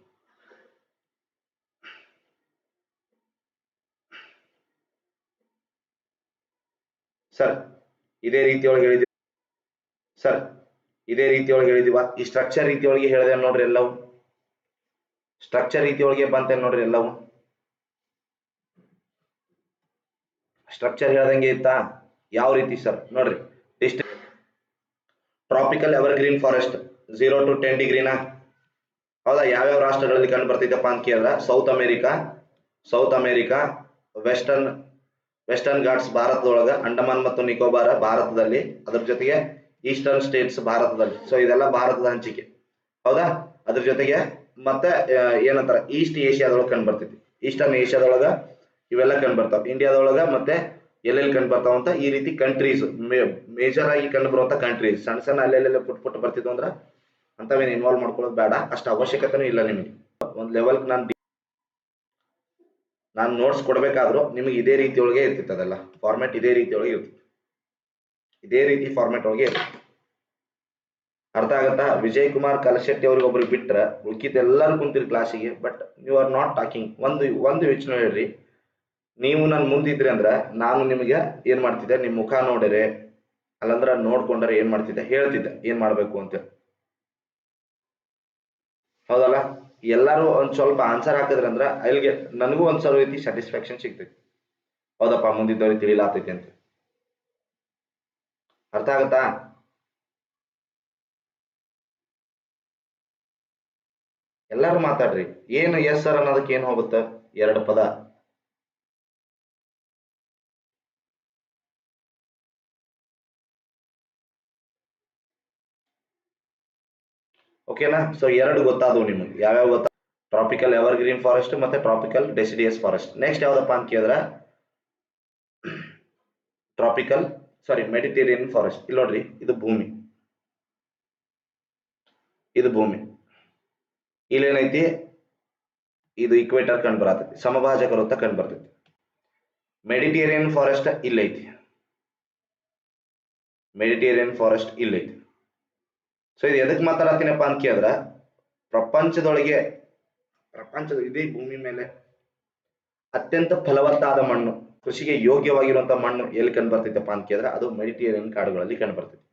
ಸರ್ ಇದೇ ರೀತಿಯೊಳಗೆ ಹೇಳಿದ ಸರ್ ಇದೇ ರೀತಿಯೊಳಗೆ ಹೇಳಿದಿವ ಈ ಸ್ಟ್ರಕ್ಚರ್ ರೀತಿಯೊಳಗೆ ಹೇಳಿದೆ ನೋಡ್ರಿ ಎಲ್ಲವೂ. ಸ್ಟ್ರಕ್ಚರ್ ರೀತಿಯೊಳಗೆ ಬಂತೆ ನೋಡ್ರಿ ಎಲ್ಲವೂ. ಸ್ಟ್ರಕ್ಚರ್ ಹೇಳ್ದಂಗೆ ಇತ್ತಾ? ಯಾವ ರೀತಿ ಸರ್ ನೋಡ್ರಿ. District tropical evergreen forest zero to ten ಡಿಗ್ರಿನಾ ಹೌದಾ? ಯಾವ್ಯಾವ ರಾಷ್ಟ್ರಗಳಲ್ಲಿ ಕಂಡು ಬರ್ತೈತಪ್ಪ ಅಂತ ಕೇಳಿದ್ರೆ? South America south America Western Western Ghats ಭಾರತದೊಳಗ Andaman ಮತ್ತು ನಿಕೋಬಾರ ಭಾರತದಲ್ಲಿ, ಅದ್ರ ಜೊತೆಗೆ ಈಸ್ಟರ್ನ್ ಸ್ಟೇಟ್ಸ್ ಭಾರತದಲ್ಲಿ. ಸೊ ಇದೆಲ್ಲ ಭಾರತದ ಹಂಚಿಕೆ. ಹೌದಾ? ಅದ್ರ ಜೊತೆಗೆ ಮತ್ತೆ ಏನಂತಾರ? ಈಸ್ಟ್ ಏಷ್ಯಾದೊಳಗೆ ಕಂಡು ಬರ್ತೈತಿ ಈಸ್ಟರ್ನ್ ಏಷ್ಯಾದೊಳಗ ಇವೆಲ್ಲ ಕಂಡು ಬರ್ತಾವ. ಇಂಡಿಯಾದೊಳಗ ಮತ್ತೆ ಎಲ್ಲೆಲ್ಲಿ ಕಂಡು ಬರ್ತಾವ ಅಂತ ಈ ರೀತಿ ಕಂಟ್ರೀಸ್ ಮೇಜರ್ ಆಗಿ ಕಂಡು ಬರುವಂತ ಕಂಟ್ರೀಸ್ ಸಣ್ಣ ಸಣ್ಣ ಅಲ್ಲೆಲ್ಲೆಲ್ಲ ಪುಟ್ ಪುಟ್ ಬರ್ತಿದ್ವು ಅಂದ್ರ ಅಂತವೇನು ಇನ್ವಾಲ್ವ್ ಮಾಡ್ಕೊಳ್ಳೋದು ಬೇಡ. ಅಷ್ಟು ಅವಶ್ಯಕತೆನೂ ಇಲ್ಲ ನಿಮಗೆ. ಒಂದು ಲೆವೆಲ್ಗೆ ನಾನು ನಾನು ನೋಟ್ಸ್ ಕೊಡಬೇಕಾದ್ರೂ ನಿಮಗೆ ಇದೇ ರೀತಿಯೊಳಗೆ ಇರ್ತಿತ್ತು ಅದೆಲ್ಲ. ಫಾರ್ಮ್ಯಾಟ್ ಇದೇ ರೀತಿಯೊಳಗೆ ಇರ್ತಿತ್ತು. ಇದೇ ರೀತಿ ಫಾರ್ಮ್ಯಾಟ್ ಒಳಗೆ ಇರ್ತಿತ್ತು. ಅರ್ಥ ಆಗತ್ತಾ? ವಿಜಯ್ ಕುಮಾರ್ ಕಲಶೆಟ್ಟಿ ಅವ್ರಿಗೆ ಒಬ್ರಿಗೆ ಬಿಟ್ರೆ ಉಳ್ಕಿದ್ದೆಲ್ಲರೂ ಕುಂತಿರಿ ಕ್ಲಾಸಿಗೆ but you are not talking ಒಂದು ಒಂದು ಯೋಚನೆ ಹೇಳ್ರಿ. ನೀವು ನನ್ನ ಮುಂದಿದ್ರಿ ಅಂದ್ರೆ ನಾನು ನಿಮಗೆ ಏನ್ ಮಾಡ್ತಿದ್ದೆ? ನಿಮ್ಮ ಮುಖ ನೋಡಿರೆ ಅಲ್ಲಂದ್ರ ನೋಡ್ಕೊಂಡ್ರೆ ಏನ್ ಮಾಡ್ತಿದ್ದೆ? ಹೇಳ್ತಿದ್ದೆ, ಏನ್ ಮಾಡ್ಬೇಕು ಅಂತ. ಹೌದಲ್ಲ? ಎಲ್ಲರೂ ಒಂದ್ ಸ್ವಲ್ಪ ಆನ್ಸರ್ ಹಾಕಿದ್ರೆ ಅಂದ್ರ ಅಲ್ಲಿಗೆ ನನಗೂ ಒಂದ್ ಸ್ವಲ್ಪ ರೀತಿ ಸ್ಯಾಟಿಸ್ಫ್ಯಾಕ್ಷನ್ ಸಿಗ್ತೈತಿ. ಹೌದಪ್ಪ, ಮುಂದಿದ್ದವ್ರಿಗೆ ತಿಳಿಲಾತೈತಿ ಅಂತ. ಅರ್ಥ ಆಗತ್ತಾ? ಎಲ್ಲಾರು ಮಾತಾಡ್ರಿ. ಏನು ಎಸ್ ಸರ್ ಅನ್ನೋದಕ್ಕೆ ಏನ್ ಹೋಗುತ್ತೆ? ಎರಡು ಪದ. ಓಕೆನಾ ಸೊ ಎರಡು ಗೊತ್ತಾದವು ನಿಮಗೆ. ಯಾವ್ಯಾವ ಗೊತ್ತಾ? ಟ್ರಾಪಿಕಲ್ ಎವರ್ ಗ್ರೀನ್ ಫಾರೆಸ್ಟ್ ಮತ್ತೆ ಟ್ರಾಪಿಕಲ್ ಡೆಸಿಡಿಯಸ್ ಫಾರೆಸ್ಟ್ ನೆಕ್ಸ್ಟ್ ಯಾವ್ದಪ್ಪ ಅಂತ ಕೇಳಿದ್ರೆ ಟ್ರಾಪಿಕಲ್ ಸಾರಿ ಮೆಡಿಟೇರಿಯನ್ ಫಾರೆಸ್ಟ್ ಇಲ್ಲಿ ನೋಡ್ರಿ, ಇದು ಭೂಮಿ. ಇದು ಭೂಮಿ. ಇಲ್ಲೇನೈತಿ? ಇದು ಇಕ್ವೇಟರ್ ಕಂಡು ಬರತೈತಿ. ಸಮಭಾಜಕ ವೃತ್ತ ಕಂಡು ಬರ್ತೈತಿ. ಮೆಡಿಟೇರಿಯನ್ ಫಾರೆಸ್ಟ್ ಇಲ್ಲೈತಿ. ಮೆಡಿಟೇರಿಯನ್ ಫಾರೆಸ್ಟ್ ಇಲ್ಲೈತಿ. ಸೊ ಇದು ಎದಕ್ ಮಾತಾಡತ್ತೀನಪ್ಪ ಅಂತ ಕೇಳಿದ್ರ? ಪ್ರಪಂಚದೊಳಗೆ, ಪ್ರಪಂಚದ ಇದೇ ಭೂಮಿ ಮೇಲೆ ಅತ್ಯಂತ ಫಲವತ್ತಾದ ಮಣ್ಣು, ಕೃಷಿಗೆ ಯೋಗ್ಯವಾಗಿರುವಂತ ಮಣ್ಣು ಎಲ್ಲಿ ಕಂಡು ಬರ್ತೈತಪ್ಪ ಅಂತ ಕೇಳಿದ್ರೆ? ಅದು ಮೆಡಿಟೇರಿಯನ್ ಕಾಡುಗಳಲ್ಲಿ ಕಂಡು ಬರ್ತೈತಿ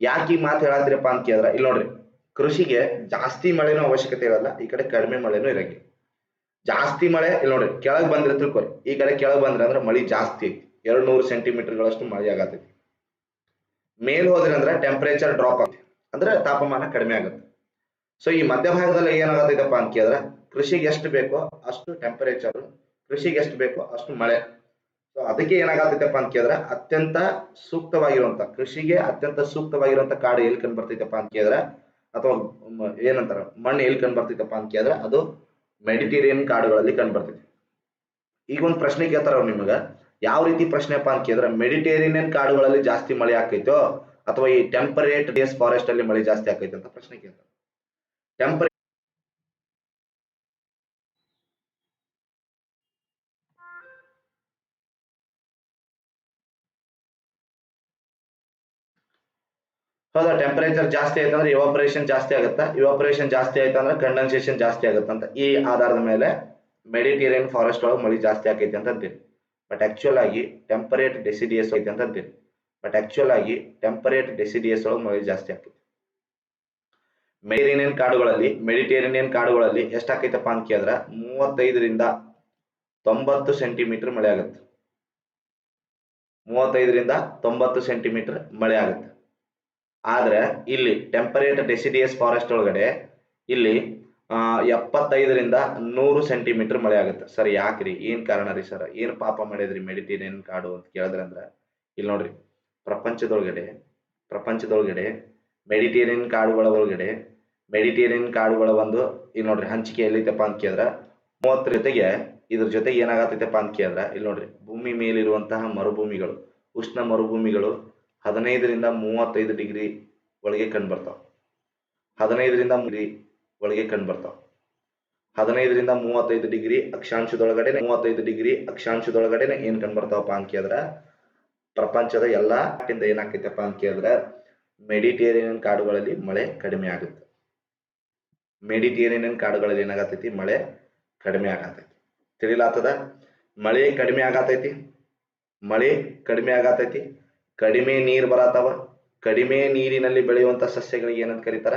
ಯಾಕೆ ಈ ಮಾತು ಹೇಳತ್ತೀರಪ್ಪ ಅಂತ ಕೇಳಿದ್ರೆ? ಇಲ್ಲಿ ನೋಡ್ರಿ, ಕೃಷಿಗೆ ಜಾಸ್ತಿ ಮಳೆನೂ ಅವಶ್ಯಕತೆ ಇರಲ್ಲ, ಈ ಕಡೆ ಕಡಿಮೆ ಮಳೆನೂ ಇರಂಗಿಲ್ಲ. ಜಾಸ್ತಿ ಮಳೆ, ಇಲ್ಲಿ ನೋಡ್ರಿ, ಕೆಳಗ್ ಬಂದ್ರೆ ತಿಳ್ಕೊರಿ ಈ ಕಡೆ ಕೆಳಗ್ ಬಂದ್ರೆ ಅಂದ್ರೆ ಮಳೆ ಜಾಸ್ತಿ ಐತಿ ಎರಡ್ ನೂರು ಸೆಂಟಿಮೀಟರ್ಗಳಷ್ಟು ಮಳೆ ಆಗತೈತಿ. ಮೇಲ್ ಹೋದ್ರೆ ಟೆಂಪರೇಚರ್ ಡ್ರಾಪ್ ಆಗ್ತೈತಿ. ಅಂದ್ರೆ ತಾಪಮಾನ ಕಡಿಮೆ ಆಗುತ್ತೆ. ಸೊ ಈ ಮಧ್ಯಭಾಗದಲ್ಲಿ ಏನಾಗತ್ತೈತಪ್ಪ ಅಂತ ಕೇಳಿದ್ರೆ, ಕೃಷಿಗೆ ಎಷ್ಟು ಬೇಕೋ ಅಷ್ಟು ಟೆಂಪರೇಚರ್ ಕೃಷಿಗೆ ಎಷ್ಟು ಬೇಕೋ ಅಷ್ಟು ಮಳೆ. ಸೊ ಅದಕ್ಕೆ ಏನಾಗತ್ತೈತಪ್ಪ ಅಂತ ಕೇಳಿದ್ರೆ, ಅತ್ಯಂತ ಸೂಕ್ತವಾಗಿರುವಂತ, ಕೃಷಿಗೆ ಅತ್ಯಂತ ಸೂಕ್ತವಾಗಿರುವಂತ ಕಾಡು ಎಲ್ಲಿ ಕಂಡು ಬರ್ತೈತಪ್ಪ ಅಂತ ಕೇಳಿದ್ರೆ, ಅಥವಾ ಏನಂತಾರೆ, ಮಣ್ಣು ಎಲ್ಲಿ ಕಂಡು ಬರ್ತೈತಪ್ಪ ಅಂತ ಕೇಳಿದ್ರೆ, ಅದು ಮೆಡಿಟೇರಿಯನ್ ಕಾಡುಗಳಲ್ಲಿ ಕಂಡು ಬರ್ತೈತಿ. ಈಗ ಒಂದು ಪ್ರಶ್ನೆ ಕೇಳ್ತಾರ ಅವ್ರು ನಿಮಗ, ಯಾವ ರೀತಿ ಪ್ರಶ್ನೆಪ್ಪ ಅಂತ ಕೇಳಿದ್ರೆ, ಮೆಡಿಟೇರಿಯನ್ ಕಾಡುಗಳಲ್ಲಿ ಜಾಸ್ತಿ ಮಳೆ ಆಕೈತೋ ಅಥವಾ ಈ ಟೆಂಪರೇಟ್ ಡೇಸ್ ಫಾರೆಸ್ಟ್ ಅಲ್ಲಿ ಮಳೆ ಜಾಸ್ತಿ ಆಕೈತೆ ಅಂತ ಪ್ರಶ್ನೆ ಕೇಳ್ತಾರೆ. ಟೆಂಪರೇ ಹೌದಾ? ಟೆಂಪರೇಚರ್ ಜಾಸ್ತಿ ಆಯ್ತಂದ್ರೆ ಇವಾಪರೇಷನ್ ಜಾಸ್ತಿ ಆಗುತ್ತಾ? ಇವಾಪರೇಷನ್ ಜಾಸ್ತಿ ಆಯ್ತಂದ್ರೆ ಕಂಡೆನ್ಸೇಷನ್ ಜಾಸ್ತಿ ಆಗುತ್ತಂತ ಈ ಆಧಾರದ ಮೇಲೆ ಮೆಡಿಟೇರಿಯನ್ ಫಾರೆಸ್ಟ್ ಒಳಗೆ ಮಳೆ ಜಾಸ್ತಿ ಆಕೈತಿ ಅಂತ ಅಂತೀರಿ ಬಟ್ ಆಕ್ಚುಲ್ ಆಗಿ ಟೆಂಪರೇಟ್ ಡೆಸಿಡಿಯಸ್ ಐತಿ ಅಂತ ಅಂತೀರಿ ಬಟ್ ಆಕ್ಚುಲ್ ಆಗಿ ಟೆಂಪರೇಟ್ ಡೆಸಿಡಿಯಸ್ ಒಳಗೆ ಮಳೆ ಜಾಸ್ತಿ ಆಗ್ತದೆ. ಮೆಡಿಟೇರಿಯನ್ ಕಾಡುಗಳಲ್ಲಿ ಮೆಡಿಟೇರಿಯನ್ ಕಾಡುಗಳಲ್ಲಿ ಎಷ್ಟಾಕೈತಪ್ಪ ಅಂತ ಕೇಳಿದ್ರೆ ಮೂವತ್ತೈದರಿಂದ ತೊಂಬತ್ತು ಸೆಂಟಿಮೀಟರ್ ಮಳೆ ಆಗುತ್ತೆ. ಮೂವತ್ತೈದರಿಂದ ತೊಂಬತ್ತು ಸೆಂಟಿಮೀಟರ್ ಮಳೆ ಆಗುತ್ತೆ. ಆದ್ರೆ ಇಲ್ಲಿ ಟೆಂಪರೇಟ್ ಡೆಸಿಡಿಯಸ್ ಫಾರೆಸ್ಟ್ ಒಳಗಡೆ ಇಲ್ಲಿ ಎಪ್ಪತ್ತೈದರಿಂದ ನೂರು ಸೆಂಟಿಮೀಟರ್ ಮಳೆ ಆಗುತ್ತೆ. ಸರ್, ಯಾಕ್ರಿ? ಏನ್ ಕಾರಣ ರೀ ಸರ್? ಏನ್ ಪಾಪ ಮಾಡಿದ್ರಿ ಮೆಡಿಟೇರಿಯನ್ ಕಾಡು ಅಂತ ಕೇಳಿದ್ರೆ ಅಂದ್ರೆ ಇಲ್ಲಿ ನೋಡ್ರಿ. ಪ್ರಪಂಚದೊಳಗಡೆ ಪ್ರಪಂಚದೊಳಗಡೆ ಮೆಡಿಟೇರಿಯನ್ ಕಾಡುಗಳ ಒಳಗಡೆ ಮೆಡಿಟೇರಿಯನ್ ಕಾಡುಗಳ ಒಂದು, ಇಲ್ಲಿ ನೋಡ್ರಿ ಹಂಚಿಕೆ ಎಲ್ಲೈತಪ್ಪ ಅಂತ ಕೇಳಿದ್ರ, ಮೂವತ್ತರ ಜೊತೆಗೆ ಇದ್ರ ಜೊತೆಗೆ ಏನಾಗತ್ತೈತಪ್ಪ ಅಂತ ಕೇಳಿದ್ರ, ಇಲ್ಲಿ ನೋಡ್ರಿ ಭೂಮಿ ಮೇಲಿರುವಂತಹ ಮರುಭೂಮಿಗಳು, ಉಷ್ಣ ಮರುಭೂಮಿಗಳು ಹದಿನೈದರಿಂದ ಮೂವತ್ತೈದು ಡಿಗ್ರಿ ಒಳಗೆ ಕಂಡು ಬರ್ತಾವ ಹದಿನೈದರಿಂದ ಡಿಗ್ರಿ ಒಳಗೆ ಕಂಡು ಬರ್ತಾವ ಹದಿನೈದರಿಂದ ಮೂವತ್ತೈದು ಡಿಗ್ರಿ ಅಕ್ಷಾಂಶದೊಳಗಡೆ ಮೂವತ್ತೈದು ಡಿಗ್ರಿ ಅಕ್ಷಾಂಶದೊಳಗಡೆ ಏನ್ ಕಂಡು ಬರ್ತಾವಪ್ಪ ಅಂತ ಕೇಳಿದ್ರ ಪ್ರಪಂಚದ ಎಲ್ಲಾ ಕಾಟಿಂದ ಏನಾಕೈತಪ್ಪ ಅಂತ ಕೇಳಿದ್ರೆ ಮೆಡಿಟೇರಿಯನ್ ಕಾಡುಗಳಲ್ಲಿ ಮಳೆ ಕಡಿಮೆ ಆಗುತ್ತೆ. ಮೆಡಿಟೇರಿಯನ್ ಕಾಡುಗಳಲ್ಲಿ ಏನಾಗತೈತಿ? ಮಳೆ ಕಡಿಮೆ ಆಗತೈತಿ. ತಿಳಿಲಾತದ? ಮಳೆ ಕಡಿಮೆ ಆಗತೈತಿ? ಮಳೆ ಕಡಿಮೆ ಆಗತೈತಿ? ಕಡಿಮೆ ನೀರ್ ಬರತಾವ? ಕಡಿಮೆ ನೀರಿನಲ್ಲಿ ಬೆಳೆಯುವಂತ ಸಸ್ಯಗಳಿಗೆ ಏನಂತ ಕರೀತಾರ?